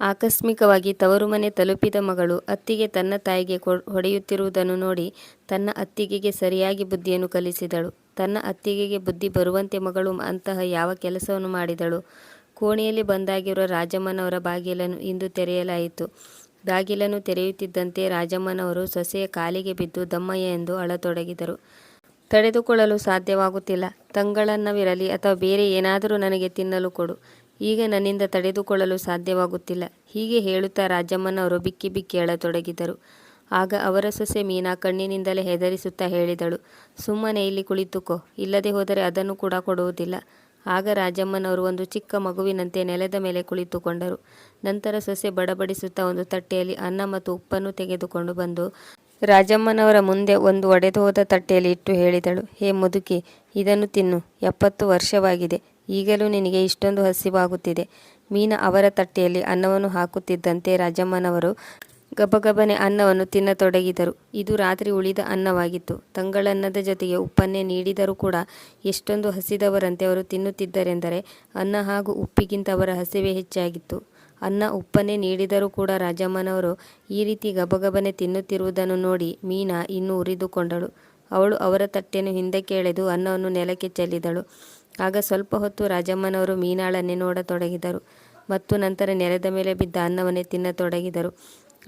ಆಕಸ್ಮಿಕವಾಗಿ ತವರು ಮನೆ ತಲುಪಿದ ಮಗಳು ಅತ್ತಿಗೆ ತನ್ನ ತಾಯಿಗೆ ಹೊಡೆಯುತ್ತಿರುವುದನ್ನು ನೋಡಿ ತನ್ನ ಅತ್ತಿಗೆಗೆ ಸರಿಯಾಗಿ ಬುದ್ಧಿಯನ್ನು ಕಲಿಸಿದಳು. ತನ್ನ ಅತ್ತಿಗೆಗೆ ಬುದ್ಧಿ ಬರುವಂತೆ ಮಗಳು ಅಂತಹ ಯಾವ ಕೆಲಸವನ್ನು ಮಾಡಿದಳು? ಕೋಣೆಯಲ್ಲಿ ಬಂದಾಗಿರುವ ರಾಜಮ್ಮನವರ ಬಾಗಿಲನ್ನು ಇಂದು ತೆರೆಯಲಾಯಿತು. ಬಾಗಿಲನ್ನು ತೆರೆಯುತ್ತಿದ್ದಂತೆ ರಾಜಮ್ಮನವರು ಸೊಸೆಯ ಕಾಲಿಗೆ ಬಿದ್ದು ದಮ್ಮಯ್ಯ ಎಂದು ಅಳತೊಡಗಿದರು. ತಡೆದುಕೊಳ್ಳಲು ಸಾಧ್ಯವಾಗುತ್ತಿಲ್ಲ. ತಂಗಳನ್ನವಿರಲಿ ಅಥವಾ ಬೇರೆ ಏನಾದರೂ ನನಗೆ ತಿನ್ನಲು ಕೊಡು. ಈಗ ನನ್ನಿಂದ ತಡೆದುಕೊಳ್ಳಲು ಸಾಧ್ಯವಾಗುತ್ತಿಲ್ಲ. ಹೀಗೆ ಹೇಳುತ್ತಾ ರಾಜಮ್ಮನವರು ಬಿಕ್ಕಿ ಬಿಕ್ಕಿ ಅಳತೊಡಗಿದರು. ಆಗ ಅವರ ಸೊಸೆ ಮೀನಾ ಕಣ್ಣಿನಿಂದಲೇ ಹೆದರಿಸುತ್ತಾ ಹೇಳಿದಳು, ಸುಮ್ಮನೆ ಇಲ್ಲಿ ಕುಳಿತುಕೋ, ಇಲ್ಲದೆ ಹೋದರೆ ಅದನ್ನು ಕೂಡ ಕೊಡುವುದಿಲ್ಲ. ಆಗ ರಾಜಮ್ಮನವರು ಒಂದು ಚಿಕ್ಕ ಮಗುವಿನಂತೆ ನೆಲದ ಮೇಲೆ ಕುಳಿತುಕೊಂಡರು. ನಂತರ ಸೊಸೆ ಬಡಬಡಿಸುತ್ತಾ ಒಂದು ತಟ್ಟೆಯಲ್ಲಿ ಅನ್ನ ಮತ್ತು ಉಪ್ಪನ್ನು ತೆಗೆದುಕೊಂಡು ಬಂದು ರಾಜಮ್ಮನವರ ಮುಂದೆ ಒಂದು ಒಡೆದು ಹೋದ ತಟ್ಟೆಯಲ್ಲಿ ಇಟ್ಟು ಹೇಳಿದಳು, ಹೇ ಮುದುಕಿ, ಇದನ್ನು ತಿನ್ನು. ಎಪ್ಪತ್ತು ವರ್ಷವಾಗಿದೆ. ಈಗಲೂ ನಿನಗೆ ಇಷ್ಟೊಂದು ಹಸಿವಾಗುತ್ತಿದೆ. ಮೀನ ಅವರ ತಟ್ಟೆಯಲ್ಲಿ ಅನ್ನವನ್ನು ಹಾಕುತ್ತಿದ್ದಂತೆ ರಾಜಮ್ಮನವರು ಗಬಗಬನೆ ಅನ್ನವನ್ನು ತಿನ್ನತೊಡಗಿದರು. ಇದು ರಾತ್ರಿ ಉಳಿದ ಅನ್ನವಾಗಿತ್ತು. ತಂಗಳನ್ನದ ಜೊತೆಗೆ ಉಪ್ಪನ್ನೇ ನೀಡಿದರೂ ಕೂಡ ಎಷ್ಟೊಂದು ಹಸಿದವರಂತೆ ಅವರು ತಿನ್ನುತ್ತಿದ್ದರೆಂದರೆ ಅನ್ನ ಹಾಗೂ ಉಪ್ಪಿಗಿಂತ ಅವರ ಹಸಿವೆ ಹೆಚ್ಚಾಗಿತ್ತು. ಅನ್ನ ಉಪ್ಪನ್ನೇ ನೀಡಿದರೂ ಕೂಡ ರಾಜಮ್ಮನವರು ಈ ರೀತಿ ಗಬಗಬನೆ ತಿನ್ನುತ್ತಿರುವುದನ್ನು ನೋಡಿ ಮೀನಾ ಇನ್ನೂ ಉರಿದುಕೊಂಡಳು. ಅವಳು ಅವರ ತಟ್ಟೆಯನ್ನು ಹಿಂದಕ್ಕೆ ಎಳೆದು ಅನ್ನವನ್ನು ನೆಲಕ್ಕೆ ಚೆಲ್ಲಿದಳು. ಆಗ ಸ್ವಲ್ಪ ಹೊತ್ತು ರಾಜಮ್ಮನವರು ಮೀನಾಳನ್ನೇ ನೋಡತೊಡಗಿದರು ಮತ್ತು ನಂತರ ನೆಲದ ಮೇಲೆ ಬಿದ್ದ ಅನ್ನವನ್ನೇ ತಿನ್ನತೊಡಗಿದರು.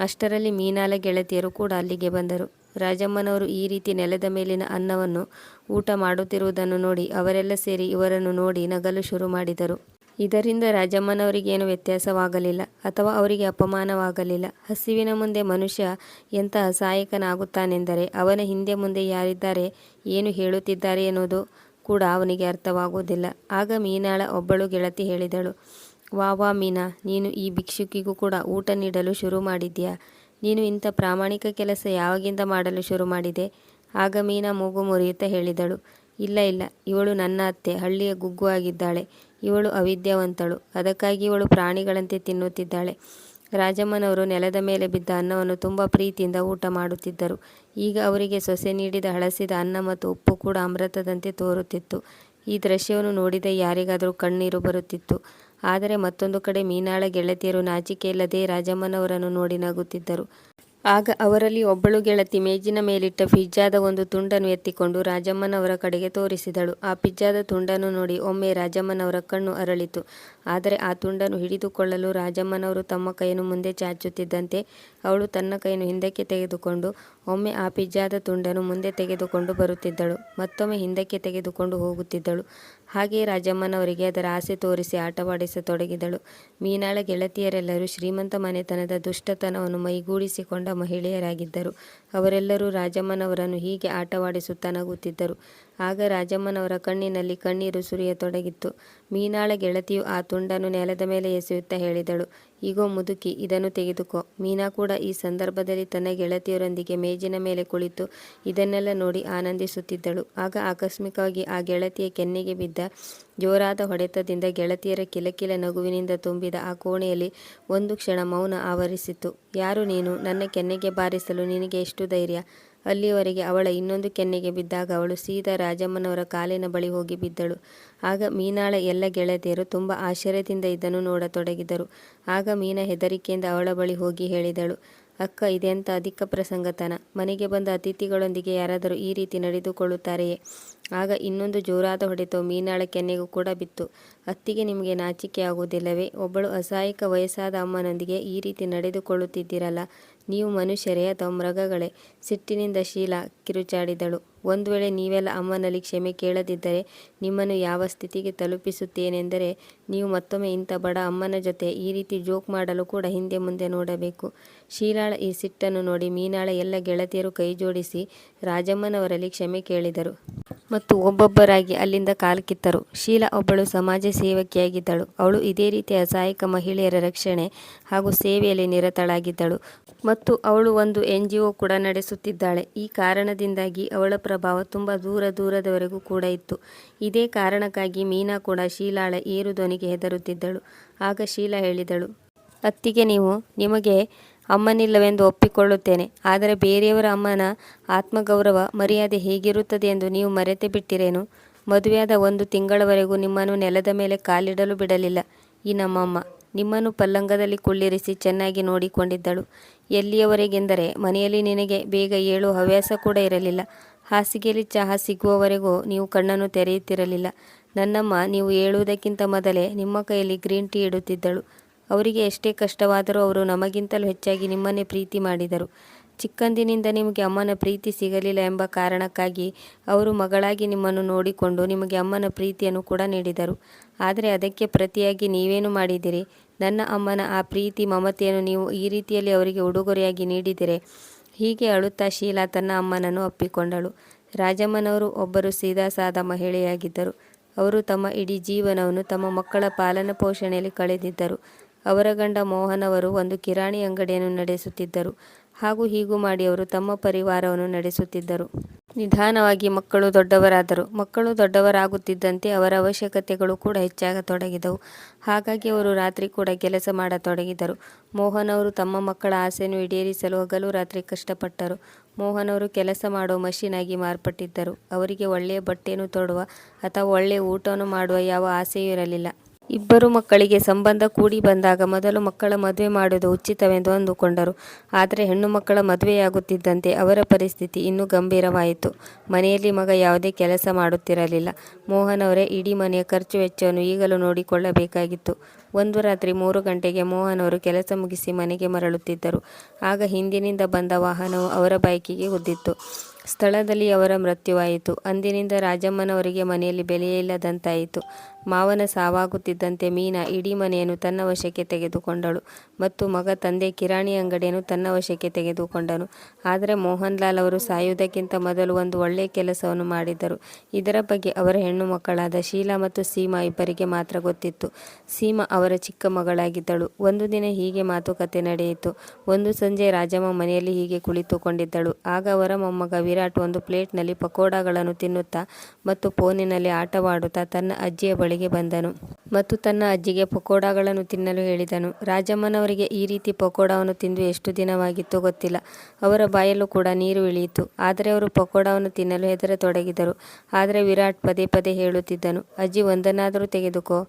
ಅಷ್ಟರಲ್ಲಿ ಮೀನಾಳ ಗೆಳತಿಯರು ಕೂಡ ಅಲ್ಲಿಗೆ ಬಂದರು. ರಾಜಮ್ಮನವರು ಈ ರೀತಿ ನೆಲದ ಮೇಲಿನ ಅನ್ನವನ್ನು ಊಟ ಮಾಡುತ್ತಿರುವುದನ್ನು ನೋಡಿ ಅವರೆಲ್ಲ ಸೇರಿ ಇವರನ್ನು ನೋಡಿ ನಗಲು ಶುರು ಮಾಡಿದರು. ಇದರಿಂದ ರಾಜಮ್ಮನವರಿಗೇನು ವ್ಯತ್ಯಾಸವಾಗಲಿಲ್ಲ ಅಥವಾ ಅವರಿಗೆ ಅಪಮಾನವಾಗಲಿಲ್ಲ. ಹಸಿವಿನ ಮುಂದೆ ಮನುಷ್ಯ ಎಂಥ ಅಸಹಾಯಕನಾಗುತ್ತಾನೆಂದರೆ ಅವನ ಹಿಂದೆ ಮುಂದೆ ಯಾರಿದ್ದಾರೆ, ಏನು ಹೇಳುತ್ತಿದ್ದಾರೆ ಎನ್ನುವುದು ಕೂಡ ಅವನಿಗೆ ಅರ್ಥವಾಗುವುದಿಲ್ಲ. ಆಗ ಮೀನಾಳ ಒಬ್ಬಳು ಗೆಳತಿ ಹೇಳಿದಳು, ವಾ ವಾ ಮೀನಾ, ನೀನು ಈ ಭಿಕ್ಷುಕಿಗೂ ಕೂಡ ಊಟ ನೀಡಲು ಶುರು ಮಾಡಿದ್ಯಾ? ನೀನು ಇಂಥ ಪ್ರಾಮಾಣಿಕ ಕೆಲಸ ಯಾವಾಗಿಂದ ಮಾಡಲು ಶುರು ಮಾಡಿದೆ? ಆಗ ಮೀನಾ ಮೂಗು ಮುರಿಯುತ್ತಾ ಹೇಳಿದಳು, ಇಲ್ಲ ಇಲ್ಲ, ಇವಳು ನನ್ನ ಅತ್ತೆ, ಹಳ್ಳಿಯ ಗುಗ್ಗು ಆಗಿದ್ದಾಳೆ. ಇವಳು ಅವಿದ್ಯಾವಂತಳು. ಅದಕ್ಕಾಗಿ ಇವಳು ಪ್ರಾಣಿಗಳಂತೆ ತಿನ್ನುತ್ತಿದ್ದಾಳೆ. ರಾಜಮ್ಮನವರು ನೆಲದ ಮೇಲೆ ಬಿದ್ದ ಅನ್ನವನ್ನು ತುಂಬ ಪ್ರೀತಿಯಿಂದ ಊಟ ಮಾಡುತ್ತಿದ್ದರು. ಈಗ ಅವರಿಗೆ ಸೊಸೆ ನೀಡಿದ ಹಳಸಿದ ಅನ್ನ ಮತ್ತು ಉಪ್ಪು ಕೂಡ ಅಮೃತದಂತೆ ತೋರುತ್ತಿತ್ತು. ಈ ದೃಶ್ಯವನ್ನು ನೋಡಿದ ಯಾರಿಗಾದರೂ ಕಣ್ಣೀರು ಬರುತ್ತಿತ್ತು. ಆದರೆ ಮತ್ತೊಂದು ಕಡೆ ಮೀನಾಳ ಗೆಳತಿಯರು ನಾಚಿಕೆಯಿಲ್ಲದೆ ರಾಜಮ್ಮನವರನ್ನು ನೋಡಿ ನಗುತ್ತಿದ್ದರು. ಆಗ ಅವರಲ್ಲಿ ಒಬ್ಬಳು ಗೆಳತಿ ಮೇಜಿನ ಮೇಲಿಟ್ಟ ಪಿಜ್ಜಾದ ಒಂದು ತುಂಡನ್ನು ಎತ್ತಿಕೊಂಡು ರಾಜಮ್ಮನವರ ಕಡೆಗೆ ತೋರಿಸಿದಳು. ಆ ಪಿಜ್ಜಾದ ತುಂಡನ್ನು ನೋಡಿ ಒಮ್ಮೆ ರಾಜಮ್ಮನವರ ಕಣ್ಣು ಅರಳಿತು. ಆದರೆ ಆ ತುಂಡನ್ನು ಹಿಡಿದುಕೊಳ್ಳಲು ರಾಜಮ್ಮನವರು ತಮ್ಮ ಕೈಯನ್ನು ಮುಂದೆ ಚಾಚುತ್ತಿದ್ದಂತೆ ಅವಳು ತನ್ನ ಕೈಯನ್ನು ಹಿಂದಕ್ಕೆ ತೆಗೆದುಕೊಂಡು ಒಮ್ಮೆ ಆ ಪಿಜ್ಜಾದ ತುಂಡನ್ನು ಮುಂದೆ ತೆಗೆದುಕೊಂಡು ಬರುತ್ತಿದ್ದಳು, ಮತ್ತೊಮ್ಮೆ ಹಿಂದಕ್ಕೆ ತೆಗೆದುಕೊಂಡು ಹೋಗುತ್ತಿದ್ದಳು. ಹಾಗೆಯೇ ರಾಜಮ್ಮನವರಿಗೆ ಅದರ ಆಸೆ ತೋರಿಸಿ ಆಟವಾಡಿಸತೊಡಗಿದಳು. ಮೀನಾಳ ಗೆಳತಿಯರೆಲ್ಲರೂ ಶ್ರೀಮಂತ ಮನೆತನದ ದುಷ್ಟತನವನ್ನು ಮೈಗೂಡಿಸಿಕೊಂಡ ಮಹಿಳೆಯರಾಗಿದ್ದರು. ಅವರೆಲ್ಲರೂ ರಾಜಮ್ಮನವರನ್ನು ಹೀಗೆ ಆಟವಾಡಿಸುತ್ತಾ ನಗುತ್ತಿದ್ದರು. ಆಗ ರಾಜಮ್ಮನವರ ಕಣ್ಣಿನಲ್ಲಿ ಕಣ್ಣೀರು ಸುರಿಯತೊಡಗಿತ್ತು. ಮೀನಾಳ ಗೆಳತಿಯು ಆ ತುಂಡನ್ನು ನೆಲದ ಮೇಲೆ ಎಸೆಯುತ್ತಾ ಹೇಳಿದಳು, ಇಗೋ ಮುದುಕಿ, ಇದನ್ನು ತೆಗೆದುಕೋ. ಮೀನಾ ಕೂಡ ಈ ಸಂದರ್ಭದಲ್ಲಿ ತನ್ನ ಗೆಳತಿಯರೊಂದಿಗೆ ಮೇಜಿನ ಮೇಲೆ ಕುಳಿತು ಇದನ್ನೆಲ್ಲ ನೋಡಿ ಆನಂದಿಸುತ್ತಿದ್ದಳು. ಆಗ ಆಕಸ್ಮಿಕವಾಗಿ ಆ ಗೆಳತಿಯ ಕೆನ್ನೆಗೆ ಬಿದ್ದ ಜೋರಾದ ಹೊಡೆತದಿಂದ ಗೆಳತಿಯರ ಕಿಲಕಿಲ ನಗುವಿನಿಂದ ತುಂಬಿದ ಆ ಕೋಣೆಯಲ್ಲಿ ಒಂದು ಕ್ಷಣ ಮೌನ ಆವರಿಸಿತು. ಯಾರು ನೀನು? ನನ್ನ ಕೆನ್ನೆಗೆ ಬಾರಿಸಲು ನಿನಗೆ ಎಷ್ಟು ಧೈರ್ಯ? ಅಲ್ಲಿಯವರೆಗೆ ಅವಳ ಇನ್ನೊಂದು ಕೆನ್ನೆಗೆ ಬಿದ್ದಾಗ ಅವಳು ಸೀದಾ ರಾಜಮ್ಮನವರ ಕಾಲಿನ ಬಳಿ ಹೋಗಿ ಬಿದ್ದಳು. ಆಗ ಮೀನಾಳ ಎಲ್ಲ ಗೆಳತಿಯರು ತುಂಬ ಆಶ್ಚರ್ಯದಿಂದ ಇದನ್ನು ನೋಡತೊಡಗಿದರು. ಆಗ ಮೀನಾ ಹೆದರಿಕೆಯಿಂದ ಅವಳ ಬಳಿ ಹೋಗಿ ಹೇಳಿದಳು, ಅಕ್ಕ, ಇದೆಂಥ ಅಧಿಕ ಪ್ರಸಂಗತನ. ಮನೆಗೆ ಬಂದ ಅತಿಥಿಗಳೊಂದಿಗೆ ಯಾರಾದರೂ ಈ ರೀತಿ ನಡೆದುಕೊಳ್ಳುತ್ತಾರೆಯೇ? ಆಗ ಇನ್ನೊಂದು ಜೋರಾದ ಹೊಡೆತವು ಮೀನಾಳ ಕೆನ್ನೆಗೂ ಕೂಡ ಬಿತ್ತು. ಅತ್ತಿಗೆ, ನಿಮಗೆ ನಾಚಿಕೆ ಆಗುವುದಿಲ್ಲವೇ ಒಬ್ಬಳು ಅಸಹಾಯಕ ವಯಸ್ಸಾದ ಅಮ್ಮನೊಂದಿಗೆ ಈ ರೀತಿ ನಡೆದುಕೊಳ್ಳುತ್ತಿದ್ದೀರಲ್ಲ. ನೀವು ಮನುಷ್ಯರೇ ಅಥವಾ ಮೃಗಗಳೇ? ಸಿಟ್ಟಿನಿಂದ ಶೀಲಾ ಕಿರುಚಾಡಿದಳು. ಒಂದು ವೇಳೆ ನೀವೆಲ್ಲ ಅಮ್ಮನಲ್ಲಿ ಕ್ಷಮೆ ಕೇಳದಿದ್ದರೆ ನಿಮ್ಮನ್ನು ಯಾವ ಸ್ಥಿತಿಗೆ ತಲುಪಿಸುತ್ತೇನೆಂದರೆ ನೀವು ಮತ್ತೊಮ್ಮೆ ಇಂಥ ಬಡ ಅಮ್ಮನ ಜೊತೆ ಈ ರೀತಿ ಜೋಕ್ ಮಾಡಲು ಕೂಡ ಹಿಂದೆ ಮುಂದೆ ನೋಡಬೇಕು. ಶೀಲಾಳ ಈ ಸಿಟ್ಟನ್ನು ನೋಡಿ ಮೀನಾಳ ಎಲ್ಲ ಗೆಳತಿಯರು ಕೈಜೋಡಿಸಿ ರಾಜಮ್ಮನವರಲ್ಲಿ ಕ್ಷಮೆ ಕೇಳಿದರು. ಮತ್ತು ಒಬ್ಬೊಬ್ಬರಾಗಿ ಅಲ್ಲಿಂದ ಕಾಲ್ಕಿತ್ತರು. ಶೀಲಾ ಒಬ್ಬಳು ಸಮಾಜ ಸೇವಕಿಯಾಗಿದ್ದಳು. ಅವಳು ಇದೇ ರೀತಿ ಅಸಹಾಯಕ ಮಹಿಳೆಯರ ರಕ್ಷಣೆ ಹಾಗೂ ಸೇವೆಯಲ್ಲಿ ನಿರತಳಾಗಿದ್ದಳು. ಮತ್ತು ಅವಳು ಒಂದು ಎನ್ಜಿಒ ಕೂಡ ನಡೆಸುತ್ತಿದ್ದಾಳೆ. ಈ ಕಾರಣದಿಂದಾಗಿ ಅವಳ ಪ್ರಭಾವ ತುಂಬ ದೂರ ದೂರದವರೆಗೂ ಕೂಡ ಇತ್ತು. ಇದೇ ಕಾರಣಕ್ಕಾಗಿ ಮೀನಾ ಕೂಡ ಶೀಲಾಳ ಏರು ಧ್ವನಿಗೆ ಹೆದರುತ್ತಿದ್ದಳು. ಆಗ ಶೀಲಾ ಹೇಳಿದಳು, ಅತ್ತಿಗೆ, ನೀವು ನಿಮಗೆ ಅಮ್ಮನಿಲ್ಲವೆಂದು ಒಪ್ಪಿಕೊಳ್ಳುತ್ತೇನೆ. ಆದರೆ ಬೇರೆಯವರ ಅಮ್ಮನ ಆತ್ಮಗೌರವ, ಮರ್ಯಾದೆ ಹೇಗಿರುತ್ತದೆ ಎಂದು ನೀವು ಮರೆತೆ ಬಿಟ್ಟಿರೇನು? ಮದುವೆಯಾದ ಒಂದು ತಿಂಗಳವರೆಗೂ ನಿಮ್ಮನ್ನು ನೆಲದ ಮೇಲೆ ಕಾಲಿಡಲು ಬಿಡಲಿಲ್ಲ ಈ ನಮ್ಮಮ್ಮ. ನಿಮ್ಮನ್ನು ಪಲ್ಲಂಗದಲ್ಲಿ ಕುಳ್ಳಿರಿಸಿ ಚೆನ್ನಾಗಿ ನೋಡಿಕೊಂಡಿದ್ದಳು ಎಲ್ಲಿಯವರೆಗೆಂದರೆ ಮನೆಯಲ್ಲಿ ನಿನಗೆ ಬೇಗ ಏಳು ಹವ್ಯಾಸ ಕೂಡ ಇರಲಿಲ್ಲ ಹಾಸಿಗೆಯಲ್ಲಿ ಚಹಾ ಸಿಗುವವರೆಗೂ ನೀವು ಕಣ್ಣನ್ನು ತೆರೆಯುತ್ತಿರಲಿಲ್ಲ. ನನ್ನಮ್ಮ, ನೀವು ಹೇಳುವುದಕ್ಕಿಂತ ಮೊದಲೇ ನಿಮ್ಮ ಕೈಯಲ್ಲಿ ಗ್ರೀನ್ ಟೀ ಇಡುತ್ತಿದ್ದಳು. ಅವರಿಗೆ ಎಷ್ಟೇ ಕಷ್ಟವಾದರೂ ಅವರು ನಮಗಿಂತಲೂ ಹೆಚ್ಚಾಗಿ ನಿಮ್ಮನ್ನೇ ಪ್ರೀತಿ ಮಾಡಿದರು. ಚಿಕ್ಕಂದಿನಿಂದ ನಿಮಗೆ ಅಮ್ಮನ ಪ್ರೀತಿ ಸಿಗಲಿಲ್ಲ ಎಂಬ ಕಾರಣಕ್ಕಾಗಿ ಅವರು ಮಗಳಾಗಿ ನಿಮ್ಮನ್ನು ನೋಡಿಕೊಂಡು ನಿಮಗೆ ಅಮ್ಮನ ಪ್ರೀತಿಯನ್ನು ಕೂಡ ನೀಡಿದರು. ಆದರೆ ಅದಕ್ಕೆ ಪ್ರತಿಯಾಗಿ ನೀವೇನು ಮಾಡಿದಿರಿ ನನ್ನ ಅಮ್ಮನ ಆ ಪ್ರೀತಿ, ಮಮತೆಯನ್ನು ನೀವು ಈ ರೀತಿಯಲ್ಲಿ ಅವರಿಗೆ ಉಡುಗೊರೆಯಾಗಿ ನೀಡಿದಿರೆ ಹೀಗೆ ಅಳುತ್ತಾ ಶೀಲಾ ತನ್ನ ಅಮ್ಮನನ್ನು ಅಪ್ಪಿಕೊಂಡಳು ರಾಜಮ್ಮನವರು ಒಬ್ಬರು ಸೀದಾ ಸಾದ ಮಹಿಳೆಯಾಗಿದ್ದರು. ಅವರು ತಮ್ಮ ಇಡೀ ಜೀವನವನ್ನು ತಮ್ಮ ಮಕ್ಕಳ ಪಾಲನ ಪೋಷಣೆಯಲ್ಲಿ ಕಳೆದಿದ್ದರು. ಅವರ ಗಂಡ ಮೋಹನವರು ಒಂದು ಕಿರಾಣಿ ಅಂಗಡಿಯನ್ನು ನಡೆಸುತ್ತಿದ್ದರು. ಹಾಗೂ ಹೀಗೂ ಮಾಡಿ ಅವರು ತಮ್ಮ ಪರಿವಾರವನ್ನು ನಡೆಸುತ್ತಿದ್ದರು. ನಿಧಾನವಾಗಿ ಮಕ್ಕಳು ದೊಡ್ಡವರಾದರು. ಮಕ್ಕಳು ದೊಡ್ಡವರಾಗುತ್ತಿದ್ದಂತೆ ಅವರ ಅವಶ್ಯಕತೆಗಳು ಕೂಡ ಹೆಚ್ಚಾಗತೊಡಗಿದವು. ಹಾಗಾಗಿ ಅವರು ರಾತ್ರಿ ಕೂಡ ಕೆಲಸ ಮಾಡತೊಡಗಿದರು. ಮೋಹನ್ ಅವರು ತಮ್ಮ ಮಕ್ಕಳ ಆಸೆಯನ್ನು ಈಡೇರಿಸಲು ಹಗಲು ರಾತ್ರಿ ಕಷ್ಟಪಟ್ಟರು. ಮೋಹನ್ ಅವರು ಕೆಲಸ ಮಾಡೋ ಮಷೀನ್ ಆಗಿ ಮಾರ್ಪಟ್ಟಿದ್ದರು. ಅವರಿಗೆ ಒಳ್ಳೆಯ ಬಟ್ಟೆಯನ್ನು ತೊಡುವ ಅಥವಾ ಒಳ್ಳೆಯ ಊಟವನ್ನು ಮಾಡುವ ಯಾವ ಆಸೆಯೂ ಇರಲಿಲ್ಲ. ಇಬ್ಬರು ಮಕ್ಕಳಿಗೆ ಸಂಬಂಧ ಕೂಡಿ ಬಂದಾಗ ಮೊದಲು ಮಕ್ಕಳ ಮದುವೆ ಮಾಡುವುದು ಉಚಿತವೆಂದು ಅಂದುಕೊಂಡರು. ಆದರೆ ಹೆಣ್ಣು ಮಕ್ಕಳ ಮದುವೆಯಾಗುತ್ತಿದ್ದಂತೆ ಅವರ ಪರಿಸ್ಥಿತಿ ಇನ್ನೂ ಗಂಭೀರವಾಯಿತು. ಮನೆಯಲ್ಲಿ ಮಗ ಯಾವುದೇ ಕೆಲಸ ಮಾಡುತ್ತಿರಲಿಲ್ಲ. ಮೋಹನ್ ಅವರೇ ಇಡೀ ಮನೆಯ ಖರ್ಚು ವೆಚ್ಚವನ್ನು ಈಗಲೂ ನೋಡಿಕೊಳ್ಳಬೇಕಾಗಿತ್ತು. ಒಂದು ರಾತ್ರಿ ಮೂರು ಗಂಟೆಗೆ ಮೋಹನ್ ಅವರು ಕೆಲಸ ಮುಗಿಸಿ ಮನೆಗೆ ಮರಳುತ್ತಿದ್ದರು. ಆಗ ಹಿಂದಿನಿಂದ ಬಂದ ವಾಹನವು ಅವರ ಬೈಕಿಗೆ ಗುದ್ದಿತ್ತು ಸ್ಥಳದಲ್ಲಿ ಅವರ ಮೃತ್ಯುವಾಯಿತು. ಅಂದಿನಿಂದ ರಾಜಮ್ಮನವರಿಗೆ ಮನೆಯಲ್ಲಿ ಬೆಲೆಯೇ ಇಲ್ಲದಂತಾಯಿತು. ಮಾವನ ಸಾವಾಗುತ್ತಿದ್ದಂತೆ ಮೀನಾ ಇಡೀ ಮನೆಯನ್ನು ತನ್ನ ವಶಕ್ಕೆ ತೆಗೆದುಕೊಂಡಳು ಮತ್ತು ಮಗ ತಂದೆ ಕಿರಾಣಿ ಅಂಗಡಿಯನ್ನು ತನ್ನ ವಶಕ್ಕೆ ತೆಗೆದುಕೊಂಡನು. ಆದರೆ ಮೋಹನ್ ಲಾಲ್ ಅವರು ಸಾಯುವುದಕ್ಕಿಂತ ಮೊದಲು ಒಂದು ಒಳ್ಳೆಯ ಕೆಲಸವನ್ನು ಮಾಡಿದ್ದರು. ಇದರ ಬಗ್ಗೆ ಅವರ ಹೆಣ್ಣು ಮಕ್ಕಳಾದ ಶೀಲಾ ಮತ್ತು ಸೀಮಾ ಇಬ್ಬರಿಗೆ ಮಾತ್ರ ಗೊತ್ತಿತ್ತು. ಸೀಮಾ ಅವರ ಚಿಕ್ಕ ಮಗಳಾಗಿದ್ದಳು. ಒಂದು ದಿನ ಹೀಗೆ ಮಾತುಕತೆ ನಡೆಯಿತು. ಒಂದು ಸಂಜೆ ರಾಜಮ್ಮ ಮನೆಯಲ್ಲಿ ಹೀಗೆ ಕುಳಿತುಕೊಂಡಿದ್ದಳು. ಆಗ ಅವರ ಮೊಮ್ಮಗ ವಿರಾಟ್ ಒಂದು ಪ್ಲೇಟ್ನಲ್ಲಿ ಪಕೋಡಾಗಳನ್ನು ತಿನ್ನುತ್ತಾ ಮತ್ತು ಫೋನಿನಲ್ಲಿ ಆಟವಾಡುತ್ತಾ ತನ್ನ ಅಜ್ಜಿಯ ಬಳಿಗೆ ಬಂದನು. ಮತ್ತು ತನ್ನ ಅಜ್ಜಿಗೆ ಪಕೋಡಾಗಳನ್ನು ತಿನ್ನಲು ಹೇಳಿದನು. ರಾಜಮ್ಮನವರಿಗೆ ಈ ರೀತಿ ಪಕೋಡಾವನ್ನು ತಿಂದು ಎಷ್ಟು ದಿನವಾಗಿತ್ತು ಗೊತ್ತಿಲ್ಲ. ಅವರ ಬಾಯಲ್ಲೂ ಕೂಡ ನೀರು ಇಳಿಯಿತು. ಆದರೆ ಅವರು ಪಕೋಡಾವನ್ನು ತಿನ್ನಲು ಹೆದರತೊಡಗಿದರು ಆದರೆ ವಿರಾಟ್ ಪದೇ ಪದೇ ಹೇಳುತ್ತಿದ್ದನು, ಅಜ್ಜಿ, ಒಂದನ್ನಾದರೂ ತೆಗೆದುಕೋ.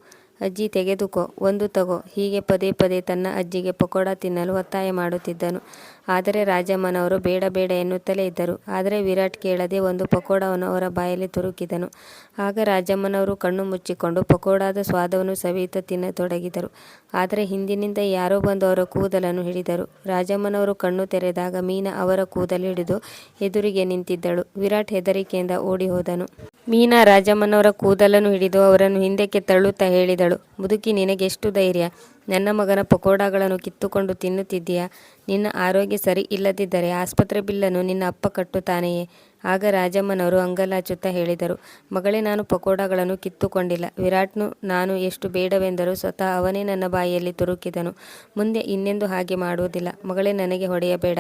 ಅಜ್ಜಿ, ತೆಗೆದುಕೋ. ಒಂದು ತಗೋ. ಹೀಗೆ ಪದೇ ಪದೇ ತನ್ನ ಅಜ್ಜಿಗೆ ಪಕೋಡ ತಿನ್ನಲು ಒತ್ತಾಯ ಮಾಡುತ್ತಿದ್ದನು. ಆದರೆ ರಾಜಮ್ಮನವರು ಬೇಡ ಬೇಡ ಎನ್ನುತ್ತಲೇ ಇದ್ದರು. ಆದರೆ ವಿರಾಟ್ ಕೇಳದೆ ಒಂದು ಪಕೋಡವನ್ನು ಅವರ ಬಾಯಲ್ಲಿ ತುರುಕಿದನು. ಆಗ ರಾಜಮ್ಮನವರು ಕಣ್ಣು ಮುಚ್ಚಿಕೊಂಡು ಪಕೋಡಾದ ಸ್ವಾದವನ್ನು ಸವಿಯುತ್ತ ತಿನ್ನತೊಡಗಿದರು. ಆದರೆ ಹಿಂದಿನಿಂದ ಯಾರೋ ಬಂದು ಅವರ ಕೂದಲನ್ನು ಹಿಡಿದರು. ರಾಜಮ್ಮನವರು ಕಣ್ಣು ತೆರೆದಾಗ ಮೀನಾ ಅವರ ಕೂದಲು ಹಿಡಿದು ಎದುರಿಗೆ ನಿಂತಿದ್ದಳು. ವಿರಾಟ್ ಹೆದರಿಕೆಯಿಂದ ಓಡಿ ಹೋದನು. ಮೀನಾ ರಾಜಮ್ಮನವರ ಕೂದಲನ್ನು ಹಿಡಿದು ಅವರನ್ನು ಹಿಂದಕ್ಕೆ ತಳ್ಳುತ್ತಾ ಹೇಳಿದಳು. ಮುದುಕಿ, ನಿನಗೆಷ್ಟು ಧೈರ್ಯ? ನನ್ನ ಮಗನ ಪಕೋಡಾಗಳನ್ನು ಕಿತ್ತುಕೊಂಡು ತಿನ್ನುತ್ತಿದ್ದೀಯಾ? ನಿನ್ನ ಆರೋಗ್ಯ ಸರಿ ಇಲ್ಲದಿದ್ದರೆ ಆಸ್ಪತ್ರೆ ಬಿಲ್ಲನ್ನು ನಿನ್ನ ಅಪ್ಪ ಕಟ್ಟುತ್ತಾನೆಯೇ? ಆಗ ರಾಜಮ್ಮನವರು ಅಂಗಲಾಚುತ್ತಾ ಹೇಳಿದರು, ಮಗಳೇ, ನಾನು ಪಕೋಡಾಗಳನ್ನು ಕಿತ್ತುಕೊಂಡಿಲ್ಲ. ವಿರಾಟ್ನು ನಾನು ಎಷ್ಟು ಬೇಡವೆಂದರೂ ಸ್ವತಃ ಅವನೇ ನನ್ನ ಬಾಯಿಯಲ್ಲಿ ತುರುಕಿದನು. ಮುಂದೆ ಇನ್ನೆಂದು ಹಾಗೆ ಮಾಡುವುದಿಲ್ಲ. ಮಗಳೇ, ನನಗೆ ಹೊಡೆಯಬೇಡ.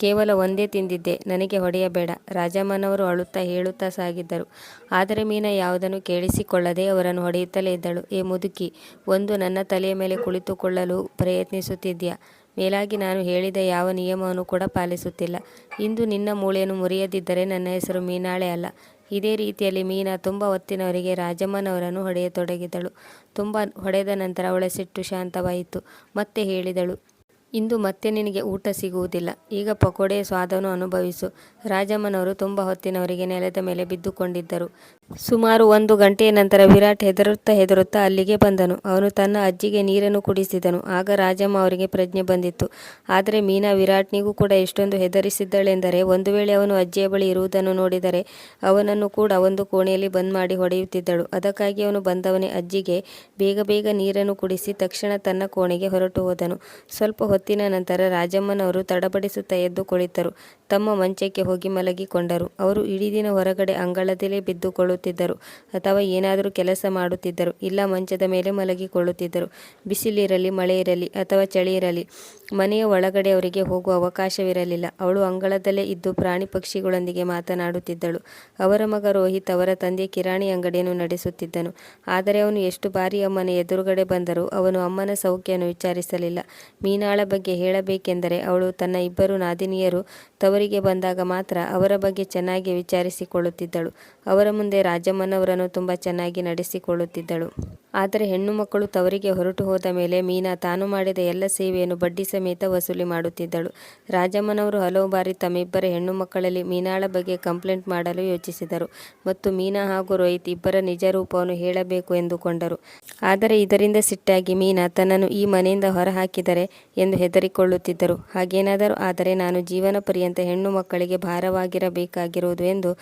ಕೇವಲ ಒಂದೇ ತಿಂದಿದ್ದೆ, ನನಗೆ ಹೊಡೆಯಬೇಡ. ರಾಜಮ್ಮನವರು ಅಳುತ್ತಾ ಹೇಳುತ್ತಾ ಸಾಗಿದ್ದರು. ಆದರೆ ಮೀನಾ ಯಾವುದನ್ನು ಕೇಳಿಸಿಕೊಳ್ಳದೆ ಅವರನ್ನು ಹೊಡೆಯುತ್ತಲೇ ಇದ್ದಳು. ಏ ಮುದುಕಿ, ಒಂದು ನನ್ನ ತಲೆಯ ಮೇಲೆ ಕುಳಿತುಕೊಳ್ಳಲು ಪ್ರಯತ್ನಿಸುತ್ತಿದ್ಯಾ? ಮೇಲಾಗಿ ನಾನು ಹೇಳಿದ ಯಾವ ನಿಯಮವನ್ನು ಕೂಡ ಪಾಲಿಸುತ್ತಿಲ್ಲ. ಇಂದು ನಿನ್ನ ಮೂಳೆಯನ್ನು ಮುರಿಯದಿದ್ದರೆ ನನ್ನ ಹೆಸರು ಮೀನಾಳೆ ಅಲ್ಲ. ಇದೇ ರೀತಿಯಲ್ಲಿ ಮೀನಾ ತುಂಬ ಹೊತ್ತಿನವರಿಗೆ ರಾಜಮ್ಮನವರನ್ನು ಹೊಡೆಯತೊಡಗಿದಳು. ತುಂಬ ಹೊಡೆದ ನಂತರ ಅವಳ ಸಿಟ್ಟು ಶಾಂತವಾಯಿತು. ಮತ್ತೆ ಹೇಳಿದಳು ಇಂದು ಮತ್ತೆ ನಿನಗೆ ಊಟ ಸಿಗುವುದಿಲ್ಲ. ಈಗ ಪಕೋಡೆಯ ಸ್ವಾದವನ್ನು ಅನುಭವಿಸು. ರಾಜಮ್ಮನವರು ತುಂಬ ಹೊತ್ತಿನವರಿಗೆ ನೆಲದ ಮೇಲೆ ಬಿದ್ದುಕೊಂಡಿದ್ದರು. ಸುಮಾರು ಒಂದು ಗಂಟೆಯ ನಂತರ ವಿರಾಟ್ ಹೆದರುತ್ತಾ ಹೆದರುತ್ತಾ ಅಲ್ಲಿಗೆ ಬಂದನು. ಅವನು ತನ್ನ ಅಜ್ಜಿಗೆ ನೀರನ್ನು ಕುಡಿಸಿದನು. ಆಗ ರಾಜಮ್ಮ ಅವರಿಗೆ ಪ್ರಜ್ಞೆ ಬಂದಿತ್ತು. ಆದರೆ ಮೀನಾ ವಿರಾಟ್ನಿಗೂ ಕೂಡ ಎಷ್ಟೊಂದು ಹೆದರಿಸಿದ್ದಳೆಂದರೆ, ಒಂದು ವೇಳೆ ಅವನು ಅಜ್ಜಿಯ ಬಳಿ ಇರುವುದನ್ನು ನೋಡಿದರೆ ಅವನನ್ನು ಕೂಡ ಒಂದು ಕೋಣೆಯಲ್ಲಿ ಬಂದ್ ಮಾಡಿ ಹೊಡೆಯುತ್ತಿದ್ದಳು. ಅದಕ್ಕಾಗಿ ಅವನು ಬಂದವನೇ ಅಜ್ಜಿಗೆ ಬೇಗ ಬೇಗ ನೀರನ್ನು ಕುಡಿಸಿ ತಕ್ಷಣ ತನ್ನ ಕೋಣೆಗೆ ಹೊರಟು ಹೋದನು. ಸ್ವಲ್ಪ ಹೊತ್ತಿನ ನಂತರ ರಾಜಮ್ಮನವರು ತಡಬಡಿಸುತ್ತಾ ಎದ್ದು ಕುಳಿತರು. ತಮ್ಮ ಮಂಚಕ್ಕೆ ಹೋಗಿ ಮಲಗಿಕೊಂಡರು. ಅವರು ಇಡೀ ದಿನ ಹೊರಗಡೆ ಅಂಗಳದಲ್ಲೇ ಬಿದ್ದುಕೊಳ್ಳುತ್ತಿದ್ದರು ಅಥವಾ ಏನಾದರೂ ಕೆಲಸ ಮಾಡುತ್ತಿದ್ದರು. ಇಲ್ಲ, ಮಂಚದ ಮೇಲೆ ಮಲಗಿಕೊಳ್ಳುತ್ತಿದ್ದರು. ಬಿಸಿಲಿರಲಿ ಮಳೆ ಇರಲಿ ಅಥವಾ ಚಳಿ ಇರಲಿ ಮನೆಯ ಒಳಗಡೆ ಅವರಿಗೆ ಹೋಗುವ ಅವಕಾಶವಿರಲಿಲ್ಲ. ಅವಳು ಅಂಗಳದಲ್ಲೇ ಇದ್ದು ಪ್ರಾಣಿ ಪಕ್ಷಿಗಳೊಂದಿಗೆ ಮಾತನಾಡುತ್ತಿದ್ದಳು. ಅವರ ಮಗ ರೋಹಿತ್ ಅವರ ತಂದೆ ಕಿರಾಣಿ ಅಂಗಡಿಯನ್ನು ನಡೆಸುತ್ತಿದ್ದನು. ಆದರೆ ಅವನು ಎಷ್ಟು ಬಾರಿ ಅಮ್ಮನ ಎದುರುಗಡೆ ಬಂದರೂ ಅವನು ಅಮ್ಮನ ಸೌಖ್ಯವನ್ನು ವಿಚಾರಿಸಲಿಲ್ಲ. ಮೀನಾಳ ಬಗ್ಗೆ ಹೇಳಬೇಕೆಂದರೆ ಅವಳು ತನ್ನ ಇಬ್ಬರು ನಾದಿನಿಯರು ತವರಿಗೆ ಬಂದಾಗ ಮಾತ್ರ ಅವರ ಬಗ್ಗೆ ಚೆನ್ನಾಗಿ ವಿಚಾರಿಸಿಕೊಳ್ಳುತ್ತಿದ್ದಳು. ಅವರ ಮುಂದೆ ರಾಜಮ್ಮನವರನ್ನು ತುಂಬ ಚೆನ್ನಾಗಿ ನಡೆಸಿಕೊಳ್ಳುತ್ತಿದ್ದಳು. ಆದರೆ ಹೆಣ್ಣು ಮಕ್ಕಳು ತವರಿಗೆ ಹೊರಟು ಹೋದ ಮೇಲೆ ಮೀನಾ ತಾನು ಮಾಡಿದ ಎಲ್ಲ ಸೇವೆಯನ್ನು ಬಡ್ಡಿ ಸಮೇತ ವಸೂಲಿ ಮಾಡುತ್ತಿದ್ದಳು. ರಾಜಮ್ಮನವರು ಹಲವು ಬಾರಿ ತಮ್ಮಿಬ್ಬರ ಹೆಣ್ಣು ಮಕ್ಕಳಲ್ಲಿ ಮೀನಾಳ ಬಗ್ಗೆ ಕಂಪ್ಲೇಂಟ್ ಮಾಡಲು ಯೋಚಿಸಿದರು ಮತ್ತು ಮೀನಾ ಹಾಗೂ ರೋಹಿತ್ ಇಬ್ಬರ ನಿಜ ರೂಪವನ್ನು ಹೇಳಬೇಕು ಎಂದುಕೊಂಡರು. ಆದರೆ ಇದರಿಂದ ಸಿಟ್ಟಾಗಿ ಮೀನಾ ತನ್ನನ್ನು ಈ ಮನೆಯಿಂದ ಹೊರಹಾಕಿದರೆ ಎಂದು ಹೆದರಿಕೊಳ್ಳುತ್ತಿದ್ದರು. ಹಾಗೇನಾದರೂ ಆದರೆ ನಾನು ಜೀವನ ಪರ್ಯಂತ ಹೆಣ್ಣು ಮಕ್ಕಳಿಗೆ ಭಾರವಾಗಿರಬೇಕಾಗಿರುವುದು ಎಂದು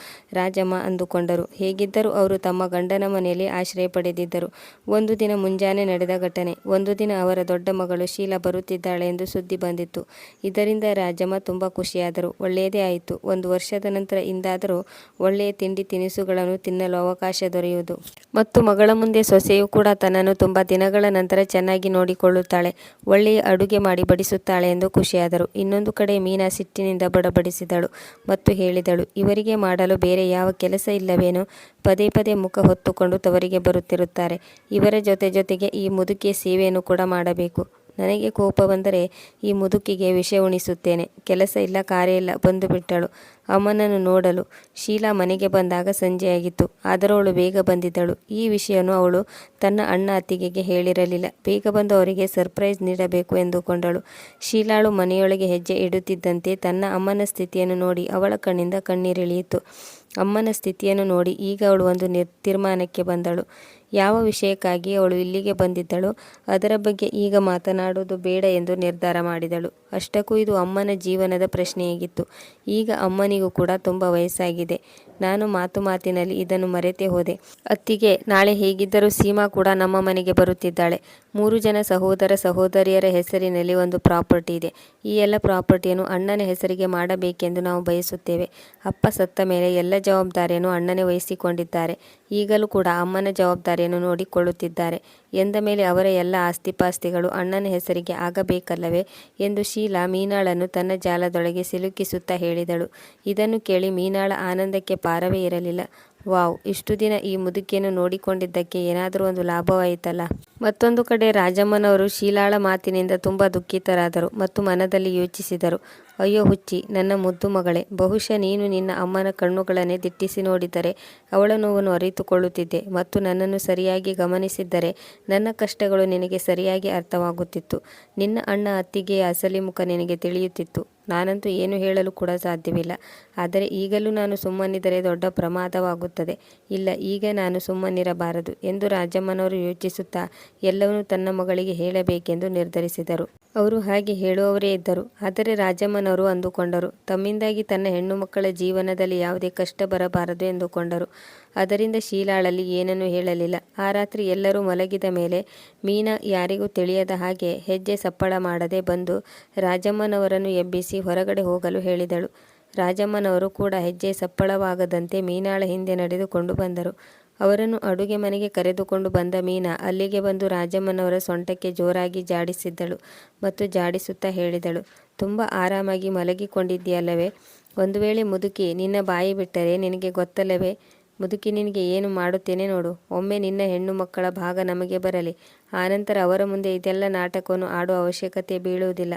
ರಾಜಮ್ಮ ಅಂದುಕೊಂಡರು. ಹೇಗಿದ್ದರೂ ಅವರು ತಮ್ಮ ಗಂಡನ ಮನೆಯಲ್ಲಿ ಆಶ್ರಯ ಪಡೆದಿದ್ದರು. ಒಂದು ದಿನ ಮುಂಜಾನೆ ನಡೆದ ಘಟನೆ. ಒಂದು ದಿನ ಅವರ ದೊಡ್ಡ ಮಗಳು ಶೀಲಾ ಬರುತ್ತಿದ್ದಾಳೆ ಎಂದು ಸುದ್ದಿ ಬಂದಿತ್ತು. ಇದರಿಂದ ರಾಜಮ್ಮ ತುಂಬ ಖುಷಿಯಾದರು. ಒಳ್ಳೆಯದೇ ಆಯಿತು. ಒಂದು ವರ್ಷದ ನಂತರ ಇಂದಾದರೂ ಒಳ್ಳೆಯ ತಿಂಡಿ ತಿನಿಸುಗಳನ್ನು ತಿನ್ನಲು ಅವಕಾಶ ದೊರೆಯುವುದು. ಮತ್ತು ಮಗಳ ಮುಂದೆ ಸೊಸೆಯು ಕೂಡ ತನ್ನನ್ನು ತುಂಬ ದಿನಗಳ ನಂತರ ಚೆನ್ನಾಗಿ ನೋಡಿಕೊಳ್ಳುತ್ತಾಳೆ. ಒಳ್ಳೆಯ ಅಡುಗೆ ಮಾಡಿ ಬಡಿಸುತ್ತಾಳೆ ಎಂದು ಖುಷಿಯಾದರು. ಇನ್ನೊಂದು ಕಡೆ ಮೀನಾ ಸಿಟ್ಟಿನಿಂದ ಬಡಬಡಿಸಿದಳು ಮತ್ತು ಹೇಳಿದಳು, ಇವರಿಗೆ ಮಾಡಲು ಬೇರೆ ಯಾವ ಕೆಲಸ ಇಲ್ಲವೇನೋ? ಪದೇ ಪದೇ ಮುಖ ಹೊತ್ತುಕೊಂಡು ತವರಿಗೆ ಬರುತ್ತಿರುತ್ತಾರೆ. ಇವರ ಜೊತೆ ಜೊತೆಗೆ ಈ ಮುದುಕಿಯ ಸೇವೆಯನ್ನು ಕೂಡ ಮಾಡಬೇಕು. ನನಗೆ ಕೋಪ ಬಂದರೆ ಈ ಮುದುಕಿಗೆ ವಿಷ ಉಣಿಸುತ್ತೇನೆ. ಕೆಲಸ ಇಲ್ಲ, ಕಾರ್ಯ ಇಲ್ಲ, ಬಂದು ಬಿಟ್ಟಳು. ಅಮ್ಮನನ್ನು ನೋಡಲು ಶೀಲಾ ಮನೆಗೆ ಬಂದಾಗ ಸಂಜೆಯಾಗಿತ್ತು ಆದರೂ ಅವಳು ಬೇಗ ಬಂದಿದ್ದಳು. ಈ ವಿಷಯವನ್ನು ಅವಳು ತನ್ನ ಅಣ್ಣ ಅತ್ತಿಗೆಗೆ ಹೇಳಿರಲಿಲ್ಲ. ಬೇಗ ಬಂದು ಅವರಿಗೆ ಸರ್ಪ್ರೈಸ್ ನೀಡಬೇಕು ಎಂದುಕೊಂಡಳು. ಶೀಲಾಳು ಮನೆಯೊಳಗೆ ಹೆಜ್ಜೆ ಇಡುತ್ತಿದ್ದಂತೆ ತನ್ನ ಅಮ್ಮನ ಸ್ಥಿತಿಯನ್ನು ನೋಡಿ ಅವಳ ಕಣ್ಣಿಂದ ಕಣ್ಣೀರಿಳಿಯಿತು. ಅಮ್ಮನ ಸ್ಥಿತಿಯನ್ನು ನೋಡಿ ಈಗ ಅವಳು ಒಂದು ನಿರ್, ತೀರ್ಮಾನಕ್ಕೆ ಬಂದಳು. ಯಾವ ವಿಷಯಕ್ಕಾಗಿ ಅವಳು ಇಲ್ಲಿಗೆ ಬಂದಿದ್ದಳು? ಅದರ ಬಗ್ಗೆ ಈಗ ಮಾತನಾಡುವುದು ಬೇಡ ಎಂದು ನಿರ್ಧಾರ ಮಾಡಿದಳು. ಅಷ್ಟಕ್ಕೂ ಇದು ಅಮ್ಮನ ಜೀವನದ ಪ್ರಶ್ನೆಯಾಗಿತ್ತು. ಈಗ ಅಮ್ಮನಿಗೂ ಕೂಡ ತುಂಬ ವಯಸ್ಸಾಗಿದೆ. ನಾನು ಮಾತು ಮಾತಿನಲ್ಲಿ ಇದನ್ನು ಮರೆತೇ ಹೋದೆ. ಅತ್ತಿಗೆ, ನಾಳೆ ಹೇಗಿದ್ದರೂ ಸೀಮಾ ಕೂಡ ನಮ್ಮ ಮನೆಗೆ ಬರುತ್ತಿದ್ದಾಳೆ. ಮೂರು ಜನ ಸಹೋದರ ಸಹೋದರಿಯರ ಹೆಸರಿನಲ್ಲಿ ಒಂದು ಪ್ರಾಪರ್ಟಿ ಇದೆ. ಈ ಎಲ್ಲ ಪ್ರಾಪರ್ಟಿಯನ್ನು ಅಣ್ಣನ ಹೆಸರಿಗೆ ಮಾಡಬೇಕೆಂದು ನಾವು ಬಯಸುತ್ತೇವೆ. ಅಪ್ಪ ಸತ್ತ ಮೇಲೆ ಎಲ್ಲ ಜವಾಬ್ದಾರಿಯನ್ನು ಅಣ್ಣನೇ ವಹಿಸಿಕೊಂಡಿದ್ದಾರೆ. ಈಗಲೂ ಕೂಡ ಅಮ್ಮನ ಜವಾಬ್ದಾರಿಯನ್ನು ನೋಡಿಕೊಳ್ಳುತ್ತಿದ್ದಾರೆ. ಎಂದ ಮೇಲೆ ಅವರ ಎಲ್ಲ ಆಸ್ತಿಪಾಸ್ತಿಗಳು ಅಣ್ಣನ ಹೆಸರಿಗೆ ಆಗಬೇಕಲ್ಲವೇ ಎಂದು ಶೀಲಾ ಮೀನಾಳನ್ನು ತನ್ನ ಜಾಲದೊಳಗೆ ಸಿಲುಕಿಸುತ್ತಾ ಹೇಳಿದಳು. ಇದನ್ನು ಕೇಳಿ ಮೀನಾಳ ಆನಂದಕ್ಕೆ ಪಾರವೇ ಇರಲಿಲ್ಲ. ವಾವ್, ಇಷ್ಟು ದಿನ ಈ ಮುದುಕಿಯನ್ನು ನೋಡಿಕೊಂಡಿದ್ದಕ್ಕೆ ಏನಾದರೂ ಒಂದು ಲಾಭವಾಯಿತಲ್ಲ. ಮತ್ತೊಂದು ಕಡೆ ರಾಜಮ್ಮನವರು ಶೀಲಾಳ ಮಾತಿನಿಂದ ತುಂಬ ದುಃಖಿತರಾದರು ಮತ್ತು ಮನದಲ್ಲಿ ಯೋಚಿಸಿದರು. ಅಯ್ಯೋ ಹುಚ್ಚಿ, ನನ್ನ ಮುದ್ದು ಮಗಳೇ, ಬಹುಶಃ ನೀನು ನಿನ್ನ ಅಮ್ಮನ ಕಣ್ಣುಗಳನ್ನೇ ದಿಟ್ಟಿಸಿ ನೋಡಿದರೆ ಅವಳ ನೋವನ್ನು ಅರಿತುಕೊಳ್ಳುತ್ತಿದ್ದೆ ಮತ್ತು ನನ್ನನ್ನು ಸರಿಯಾಗಿ ಗಮನಿಸಿದ್ದರೆ ನನ್ನ ಕಷ್ಟಗಳು ನಿನಗೆ ಸರಿಯಾಗಿ ಅರ್ಥವಾಗುತ್ತಿತ್ತು. ನಿನ್ನ ಅಣ್ಣ ಅತ್ತಿಗೆಯ ಅಸಲಿ ಮುಖ ನಿನಗೆ ತಿಳಿಯುತ್ತಿತ್ತು. ನಾನಂತೂ ಏನು ಹೇಳಲು ಕೂಡ ಸಾಧ್ಯವಿಲ್ಲ. ಆದರೆ ಈಗಲೂ ನಾನು ಸುಮ್ಮನಿದ್ದರೆ ದೊಡ್ಡ ಪ್ರಮಾದವಾಗುತ್ತದೆ. ಇಲ್ಲ, ಈಗ ನಾನು ಸುಮ್ಮನಿರಬಾರದು ಎಂದು ರಾಜಮ್ಮನವರು ಯೋಚಿಸುತ್ತಾ ಎಲ್ಲವನ್ನೂ ತನ್ನ ಮಗಳಿಗೆ ಹೇಳಬೇಕೆಂದು ನಿರ್ಧರಿಸಿದರು. ಅವರು ಹಾಗೆ ಹೇಳುವವರೇ ಇದ್ದರು. ಆದರೆ ರಾಜಮ್ಮನವರು ಅಂದುಕೊಂಡರು. ತಮ್ಮಿಂದಾಗಿ ತನ್ನ ಹೆಣ್ಣು ಮಕ್ಕಳ ಜೀವನದಲ್ಲಿ ಯಾವುದೇ ಕಷ್ಟ ಬರಬಾರದು ಎಂದುಕೊಂಡರು. ಅದರಿಂದ ಶೀಲಾಳಲ್ಲಿ ಏನನ್ನೂ ಹೇಳಲಿಲ್ಲ. ಆ ರಾತ್ರಿ ಎಲ್ಲರೂ ಮಲಗಿದ ಮೇಲೆ ಮೀನಾ ಯಾರಿಗೂ ತಿಳಿಯದ ಹಾಗೆ ಹೆಜ್ಜೆ ಸಪ್ಪಳ ಮಾಡದೆ ಬಂದು ರಾಜಮ್ಮನವರನ್ನು ಎಬ್ಬಿಸಿ ಹೊರಗಡೆ ಹೋಗಲು ಹೇಳಿದಳು. ರಾಜಮ್ಮನವರು ಕೂಡ ಹೆಜ್ಜೆ ಸಪ್ಪಳವಾಗದಂತೆ ಮೀನಾಳ ಹಿಂದೆ ನಡೆದುಕೊಂಡು ಬಂದರು. ಅವರನ್ನು ಅಡುಗೆ ಮನೆಗೆ ಕರೆದುಕೊಂಡು ಬಂದ ಮೀನಾ ಅಲ್ಲಿಗೆ ಬಂದು ರಾಜಮ್ಮನವರ ಸೊಂಟಕ್ಕೆ ಜೋರಾಗಿ ಜಾಡಿಸಿದ್ದಳು ಮತ್ತು ಜಾಡಿಸುತ್ತಾ ಹೇಳಿದಳು, ತುಂಬ ಆರಾಮಾಗಿ ಮಲಗಿಕೊಂಡಿದ್ದೀಯಲ್ಲವೇ? ಒಂದು ವೇಳೆ ಮುದುಕಿ ನಿನ್ನ ಬಾಯಿ ಬಿಟ್ಟರೆ ನಿನಗೆ ಗೊತ್ತಲ್ಲವೇ? ಮುದುಕಿ ನಿನಗೆ ಏನು ಮಾಡುತ್ತೇನೆ ನೋಡು, ಒಮ್ಮೆ ನಿನ್ನ ಹೆಣ್ಣು ಮಕ್ಕಳ ಭಾಗ ನಮಗೆ ಬರಲಿ. ಆನಂತರ ಅವರ ಮುಂದೆ ಇದೆಲ್ಲ ನಾಟಕವನ್ನು ಆಡುವ ಅವಶ್ಯಕತೆ ಬೀಳುವುದಿಲ್ಲ.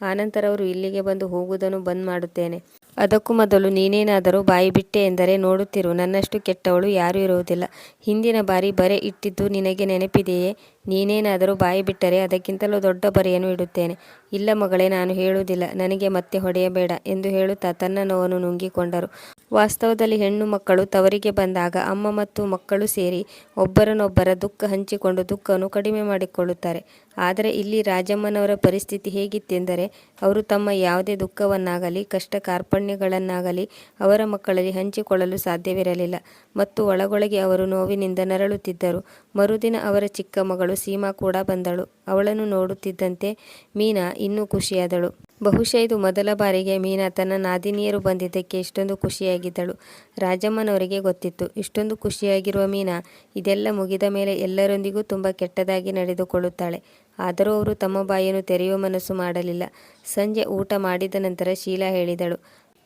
ಆನಂತರ ಅವರು ಇಲ್ಲಿಗೆ ಬಂದು ಹೋಗುವುದನ್ನು ಬಂದ್ ಮಾಡುತ್ತೇನೆ. ಅದಕ್ಕೂ ಮೊದಲು ನೀನೇನಾದರೂ ಬಾಯಿ ಬಿಟ್ಟೆ ಎಂದರೆ ನೋಡುತ್ತಿರು, ನನ್ನಷ್ಟು ಕೆಟ್ಟವಳು ಯಾರೂ ಇರುವುದಿಲ್ಲ. ಹಿಂದಿನ ಬಾರಿ ಬರೆ ಇಟ್ಟಿದ್ದು ನಿನಗೆ ನೆನಪಿದೆಯೇ? ನೀನೇನಾದರೂ ಬಾಯಿ ಬಿಟ್ಟರೆ ಅದಕ್ಕಿಂತಲೂ ದೊಡ್ಡ ಬರೆಯನ್ನು ಇಡುತ್ತೇನೆ. ಇಲ್ಲ ಮಗಳೇ, ನಾನು ಹೇಳುವುದಿಲ್ಲ, ನನಗೆ ಮತ್ತೆ ಹೊಡೆಯಬೇಡ ಎಂದು ಹೇಳುತ್ತಾ ತನ್ನ ನೋವನ್ನು ನುಂಗಿಕೊಂಡರು. ವಾಸ್ತವದಲ್ಲಿ ಹೆಣ್ಣು ಮಕ್ಕಳು ತವರಿಗೆ ಬಂದಾಗ ಅಮ್ಮ ಮತ್ತು ಮಕ್ಕಳು ಸೇರಿ ಒಬ್ಬರನ್ನೊಬ್ಬರ ದುಃಖ ಹಂಚಿಕೊಂಡು ದುಃಖವನ್ನು ಕಡಿಮೆ ಮಾಡಿಕೊಳ್ಳುತ್ತಾರೆ. ಆದರೆ ಇಲ್ಲಿ ರಾಜಮ್ಮನವರ ಪರಿಸ್ಥಿತಿ ಹೇಗಿತ್ತೆಂದರೆ, ಅವರು ತಮ್ಮ ಯಾವುದೇ ದುಃಖವನ್ನಾಗಲಿ ಕಷ್ಟ ಕಾರ್ಪಣ್ಯಗಳನ್ನಾಗಲಿ ಅವರ ಮಕ್ಕಳಲ್ಲಿ ಹಂಚಿಕೊಳ್ಳಲು ಸಾಧ್ಯವಿರಲಿಲ್ಲ ಮತ್ತು ಒಳಗೊಳಗೆ ಅವರು ನೋವಿನಿಂದ ನರಳುತ್ತಿದ್ದರು. ಮರುದಿನ ಅವರ ಚಿಕ್ಕ ಮಗಳು ಸೀಮಾ ಕೂಡ ಬಂದಳು. ಅವಳನ್ನು ನೋಡುತ್ತಿದ್ದಂತೆ ಮೀನಾ ಇನ್ನೂ ಖುಷಿಯಾದಳು. ಬಹುಶಃ ಇದು ಮೊದಲ ಬಾರಿಗೆ ಮೀನಾ ತನ್ನ ನಾದಿನಿಯರು ಬಂದಿದ್ದಕ್ಕೆ ಇಷ್ಟೊಂದು ಖುಷಿಯಾಗಿದ್ದಳು. ರಾಜಮ್ಮನವರಿಗೆ ಗೊತ್ತಿತ್ತು. ಇಷ್ಟೊಂದು ಖುಷಿಯಾಗಿರುವ ಮೀನಾ ಇದೆಲ್ಲ ಮುಗಿದ ಮೇಲೆ ಎಲ್ಲರೊಂದಿಗೂ ತುಂಬ ಕೆಟ್ಟದಾಗಿ ನಡೆದುಕೊಳ್ಳುತ್ತಾಳೆ. ಆದರೂ ಅವರು ತಮ್ಮ ಬಾಯನ್ನು ತೆರೆಯುವ ಮನಸ್ಸು ಮಾಡಲಿಲ್ಲ. ಸಂಜೆ ಊಟ ಮಾಡಿದ ನಂತರ ಶೀಲಾ ಹೇಳಿದಳು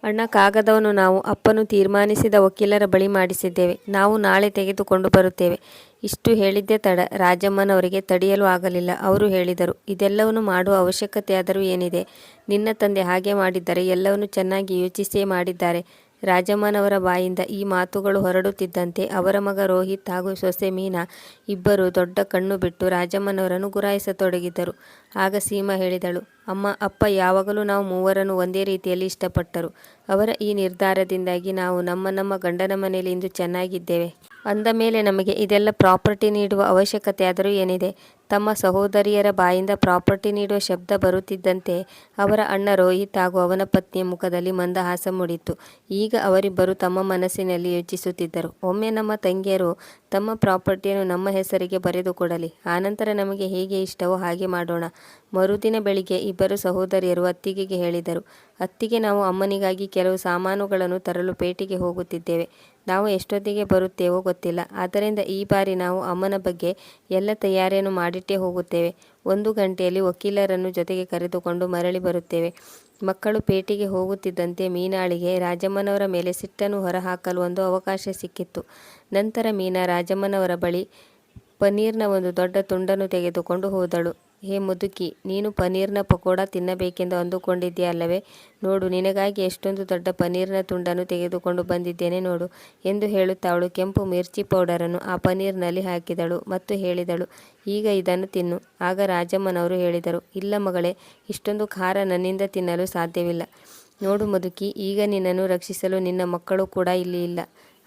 ಅಣ್ಣ ಕಾಗದವನ್ನು ನಾವು ಅಪ್ಪನು ತೀರ್ಮಾನಿಸಿದ ವಕೀಲರ ಬಳಿ ಮಾಡಿಸಿದ್ದೇವೆ. ನಾವು ನಾಳೆ ತೆಗೆದುಕೊಂಡು ಬರುತ್ತೇವೆ. ಇಷ್ಟು ಹೇಳಿದ್ದೇ ತಡ. ರಾಜಮ್ಮನವರಿಗೆ ತಡೆಯಲು ಆಗಲಿಲ್ಲ. ಅವರು ಹೇಳಿದರು, ಇದೆಲ್ಲವನ್ನು ಮಾಡುವ ಅವಶ್ಯಕತೆಯಾದರೂ ಏನಿದೆ? ನಿನ್ನ ತಂದೆ ಹಾಗೆ ಮಾಡಿದ್ದರೆ ಎಲ್ಲವನ್ನು ಚೆನ್ನಾಗಿ ಯೋಚಿಸಿಯೇ ಮಾಡಿದ್ದಾರೆ. ರಾಜಮ್ಮನವರ ಬಾಯಿಂದ ಈ ಮಾತುಗಳು ಹೊರಡುತ್ತಿದ್ದಂತೆ ಅವರ ಮಗ ರೋಹಿತ್ ಹಾಗೂ ಸೊಸೆ ಮೀನಾ ಇಬ್ಬರು ದೊಡ್ಡ ಕಣ್ಣು ಬಿಟ್ಟು ರಾಜಮ್ಮನವರನ್ನು ಗುರಾಯಿಸತೊಡಗಿದ್ದರು ಆಗ ಸೀಮಾ ಹೇಳಿದಳು, ಅಮ್ಮ, ಅಪ್ಪ ಯಾವಾಗಲೂ ನಾವು ಮೂವರನ್ನು ಒಂದೇ ರೀತಿಯಲ್ಲಿ ಇಷ್ಟಪಟ್ಟರು. ಅವರ ಈ ನಿರ್ಧಾರದಿಂದಾಗಿ ನಾವು ನಮ್ಮ ನಮ್ಮ ಗಂಡನ ಮನೆಯಲ್ಲಿ ಇಂದು ಚೆನ್ನಾಗಿದ್ದೇವೆ. ಅಂದ ಮೇಲೆ ನಮಗೆ ಇದೆಲ್ಲ ಪ್ರಾಪರ್ಟಿ ನೀಡುವ ಅವಶ್ಯಕತೆಯಾದರೂ ಏನಿದೆ? ತಮ್ಮ ಸಹೋದರಿಯರ ಬಾಯಿಂದ ಪ್ರಾಪರ್ಟಿ ನೀಡುವ ಶಬ್ದ ಬರುತ್ತಿದ್ದಂತೆ ಅವರ ಅಣ್ಣ ರೋಹಿತ್ ಹಾಗೂ ಅವನ ಪತ್ನಿಯ ಮುಖದಲ್ಲಿ ಮಂದಹಾಸ ಮೂಡಿತ್ತು. ಈಗ ಅವರಿಬ್ಬರು ತಮ್ಮ ಮನಸ್ಸಿನಲ್ಲಿ ಯೋಚಿಸುತ್ತಿದ್ದರು. ಒಮ್ಮೆ ನಮ್ಮ ತಂಗಿಯರು ತಮ್ಮ ಪ್ರಾಪರ್ಟಿಯನ್ನು ನಮ್ಮ ಹೆಸರಿಗೆ ಬರೆದುಕೊಡಲಿ ಆನಂತರ ನಮಗೆ ಹೇಗೆ ಇಷ್ಟವೋ ಹಾಗೆ ಮಾಡೋಣ. ಮರುದಿನ ಬೆಳಿಗ್ಗೆ ಇಬ್ಬರು ಸಹೋದರಿಯರು ಅತ್ತಿಗೆಗೆ ಹೇಳಿದರು. ಅತ್ತಿಗೆ ನಾವು ಅಮ್ಮನಿಗಾಗಿ ಕೆಲವು ಸಾಮಾನುಗಳನ್ನು ತರಲು ಪೇಟೆಗೆ ಹೋಗುತ್ತಿದ್ದೇವೆ. ನಾವು ಎಷ್ಟೊತ್ತಿಗೆ ಬರುತ್ತೇವೋ ಗೊತ್ತಿಲ್ಲ. ಆದ್ದರಿಂದ ಈ ಬಾರಿ ನಾವು ಅಮ್ಮನ ಬಗ್ಗೆ ಎಲ್ಲ ತಯಾರಿಯನ್ನು ಮಾಡಿಟ್ಟೇ ಹೋಗುತ್ತೇವೆ. ಒಂದು ಗಂಟೆಯಲ್ಲಿ ವಕೀಲರನ್ನು ಜೊತೆಗೆ ಕರೆದುಕೊಂಡು ಮರಳಿ ಬರುತ್ತೇವೆ. ಮಕ್ಕಳು ಪೇಟೆಗೆ ಹೋಗುತ್ತಿದ್ದಂತೆ ಮೀನಾಳಿಗೆ ರಾಜಮ್ಮನವರ ಮೇಲೆ ಸಿಟ್ಟನ್ನು ಹೊರಹಾಕಲು ಒಂದು ಅವಕಾಶ ಸಿಕ್ಕಿತ್ತು. ನಂತರ ಮೀನಾ ರಾಜಮ್ಮನವರ ಬಳಿ ಪನ್ನೀರ್ನ ಒಂದು ದೊಡ್ಡ ತುಂಡನ್ನು ತೆಗೆದುಕೊಂಡು ಹೋದಳು. ಹೇ ಮುದುಕಿ, ನೀನು ಪನ್ನೀರ್ನ ಪಕೋಡ ತಿನ್ನಬೇಕೆಂದು ಅಂದುಕೊಂಡಿದ್ದೀಯ ಅಲ್ಲವೇ? ನೋಡು, ನಿನಗಾಗಿ ಎಷ್ಟೊಂದು ದೊಡ್ಡ ಪನ್ನೀರ್ನ ತುಂಡನ್ನು ತೆಗೆದುಕೊಂಡು ಬಂದಿದ್ದೇನೆ ನೋಡು ಎಂದು ಹೇಳುತ್ತಾ ಅವಳು ಕೆಂಪು ಮಿರ್ಚಿ ಪೌಡರನ್ನು ಆ ಪನ್ನೀರ್ನಲ್ಲಿ ಹಾಕಿದಳು ಮತ್ತು ಹೇಳಿದಳು, ಈಗ ಇದನ್ನು ತಿನ್ನು. ಆಗ ರಾಜಮ್ಮನವರು ಹೇಳಿದರು, ಇಲ್ಲ ಮಗಳೇ, ಇಷ್ಟೊಂದು ಖಾರ ನನ್ನಿಂದ ತಿನ್ನಲು ಸಾಧ್ಯವಿಲ್ಲ. ನೋಡು ಮುದುಕಿ, ಈಗ ನಿನ್ನನ್ನು ರಕ್ಷಿಸಲು ನಿನ್ನ ಮಕ್ಕಳು ಕೂಡ ಇಲ್ಲಿ ಇಲ್ಲ.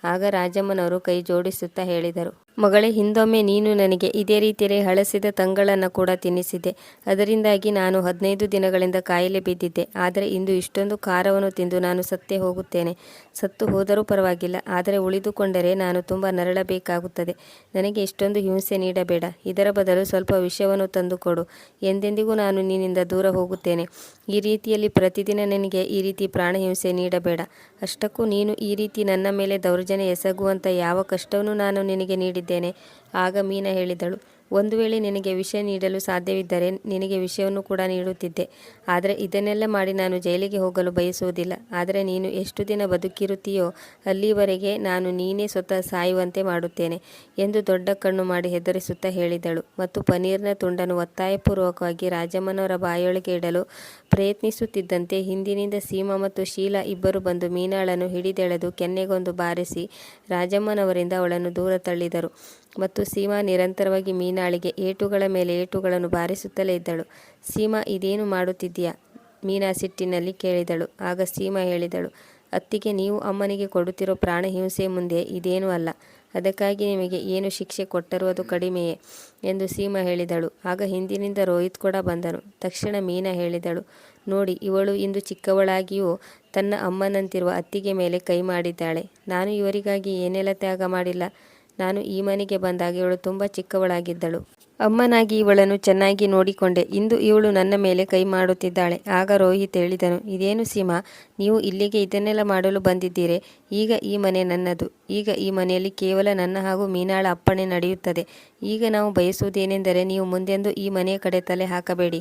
ಆಗ ರಾಜಮ್ಮನವರು ಕೈ ಜೋಡಿಸುತ್ತಾ ಹೇಳಿದರು, ಮಗಳೇ, ಹಿಂದೊಮ್ಮೆ ನೀನು ನನಗೆ ಇದೇ ರೀತಿಯಲ್ಲಿ ಹಳಸಿದ ತಂಗಳನ್ನು ಕೂಡ ತಿನ್ನಿಸಿದೆ. ಅದರಿಂದಾಗಿ ನಾನು ಹದಿನೈದು ದಿನಗಳಿಂದ ಕಾಯಿಲೆ ಬಿದ್ದಿದ್ದೆ. ಆದರೆ ಇಂದು ಇಷ್ಟೊಂದು ಖಾರವನ್ನು ತಿಂದು ನಾನು ಸತ್ತೇ ಹೋಗುತ್ತೇನೆ. ಸತ್ತು ಹೋದರೂ ಪರವಾಗಿಲ್ಲ. ಆದರೆ ಉಳಿದುಕೊಂಡರೆ ನಾನು ತುಂಬ ನರಳಬೇಕಾಗುತ್ತದೆ. ನನಗೆ ಇಷ್ಟೊಂದು ಹಿಂಸೆ ನೀಡಬೇಡ. ಇದರ ಬದಲು ಸ್ವಲ್ಪ ವಿಷಯವನ್ನು ತಂದುಕೊಡು. ಎಂದೆಂದಿಗೂ ನಾನು ನಿನ್ನಿಂದ ದೂರ ಹೋಗುತ್ತೇನೆ. ಈ ರೀತಿಯಲ್ಲಿ ಪ್ರತಿದಿನ ನನಗೆ ಈ ರೀತಿ ಪ್ರಾಣ ಹಿಂಸೆ ನೀಡಬೇಡ. ಅಷ್ಟಕ್ಕೂ ನೀನು ಈ ರೀತಿ ನನ್ನ ಮೇಲೆ ದೌರ್ಜನ್ಯ ಎಸಗುವಂಥ ಯಾವ ಕಷ್ಟವನ್ನು ನಾನು ನಿನಗೆ ನೀಡಿದ್ದೇನೆ. ಆಗ ಮೀನ ಹೇಳಿದಳು ಒಂದು ವೇಳೆ ನಿನಗೆ ವಿಷಯ ನೀಡಲು ಸಾಧ್ಯವಿದ್ದರೆ ನಿನಗೆ ವಿಷಯವನ್ನು ಕೂಡ ನೀಡುತ್ತಿದ್ದೆ. ಆದರೆ ಇದನ್ನೆಲ್ಲ ಮಾಡಿ ನಾನು ಜೈಲಿಗೆ ಹೋಗಲು ಬಯಸುವುದಿಲ್ಲ. ಆದರೆ ನೀನು ಎಷ್ಟು ದಿನ ಬದುಕಿರುತ್ತೀಯೋ ಅಲ್ಲಿವರೆಗೆ ನಾನು ನೀನೇ ಸ್ವತಃ ಸಾಯುವಂತೆ ಮಾಡುತ್ತೇನೆ ಎಂದು ದೊಡ್ಡ ಕಣ್ಣು ಮಾಡಿ ಹೆದರಿಸುತ್ತಾ ಹೇಳಿದಳು. ಮತ್ತು ಪನೀರ್ನ ತುಂಡನ್ನು ಒತ್ತಾಯಪೂರ್ವಕವಾಗಿ ರಾಜಮ್ಮನವರ ಬಾಯೊಳಗೆ ಇಡಲು ಪ್ರಯತ್ನಿಸುತ್ತಿದ್ದಂತೆ ಹಿಂದಿನಿಂದ ಸೀಮಾ ಮತ್ತು ಶೀಲಾ ಇಬ್ಬರು ಬಂದು ಮೀನಾಳನ್ನು ಹಿಡಿದೆಳೆದು ಕೆನ್ನೆಗೊಂದು ಬಾರಿಸಿ ರಾಜಮ್ಮನವರಿಂದ ಅವಳನ್ನು ದೂರ ತಳ್ಳಿದರು. ಮತ್ತು ಸೀಮಾ ನಿರಂತರವಾಗಿ ಮೀನಾಳಿಗೆ ಏಟುಗಳ ಮೇಲೆ ಏಟುಗಳನ್ನು ಬಾರಿಸುತ್ತಲೇ ಇದ್ದಳು. ಸೀಮಾ, ಇದೇನು ಮಾಡುತ್ತಿದ್ದೀಯಾ? ಮೀನಾ ಸಿಟ್ಟಿನಲ್ಲಿ ಕೇಳಿದಳು. ಆಗ ಸೀಮಾ ಹೇಳಿದಳು, ಅತ್ತಿಗೆ ನೀವು ಅಮ್ಮನಿಗೆ ಕೊಡುತ್ತಿರೋ ಪ್ರಾಣ ಹಿಂಸೆ ಮುಂದೆ ಇದೇನೂ ಅಲ್ಲ. ಅದಕ್ಕಾಗಿ ನಿಮಗೆ ಏನು ಶಿಕ್ಷೆ ಕೊಟ್ಟರೂ ಅದು ಕಡಿಮೆಯೇ ಎಂದು ಸೀಮಾ ಹೇಳಿದಳು. ಆಗ ಹಿಂದಿನಿಂದ ರೋಹಿತ್ ಕೂಡ ಬಂದನು. ತಕ್ಷಣ ಮೀನಾ ಹೇಳಿದಳು, ನೋಡಿ, ಇವಳು ಇಂದು ಚಿಕ್ಕವಳಾಗಿಯೂ ತನ್ನ ಅಮ್ಮನಂತಿರುವ ಅತ್ತಿಗೆ ಮೇಲೆ ಕೈ ಮಾಡಿದ್ದಾಳೆ. ನಾನು ಇವರಿಗಾಗಿ ಏನೆಲ್ಲ ತ್ಯಾಗ ಮಾಡಿಲ್ಲ? ನಾನು ಈ ಮನೆಗೆ ಬಂದಾಗ ಇವಳು ತುಂಬ ಚಿಕ್ಕವಳಾಗಿದ್ದಳು. ಅಮ್ಮನಾಗಿ ಇವಳನ್ನು ಚೆನ್ನಾಗಿ ನೋಡಿಕೊಂಡೆ. ಇಂದು ಇವಳು ನನ್ನ ಮೇಲೆ ಕೈ ಮಾಡುತ್ತಿದ್ದಾಳೆ. ಆಗ ರೋಹಿತ್ ಹೇಳಿದನು, ಇದೇನು ಸೀಮಾ? ನೀವು ಇಲ್ಲಿಗೆ ಇದನ್ನೆಲ್ಲ ಮಾಡಲು ಬಂದಿದ್ದೀರಿ. ಈಗ ಈ ಮನೆ ನನ್ನದು. ಈಗ ಈ ಮನೆಯಲ್ಲಿ ಕೇವಲ ನನ್ನ ಹಾಗೂ ಮೀನಾಳ ಅಪ್ಪಣೆ ನಡೆಯುತ್ತದೆ. ಈಗ ನಾವು ಬಯಸುವುದೇನೆಂದರೆ ನೀವು ಮುಂದೆಂದು ಈ ಮನೆಯ ಕಡೆ ತಲೆ ಹಾಕಬೇಡಿ.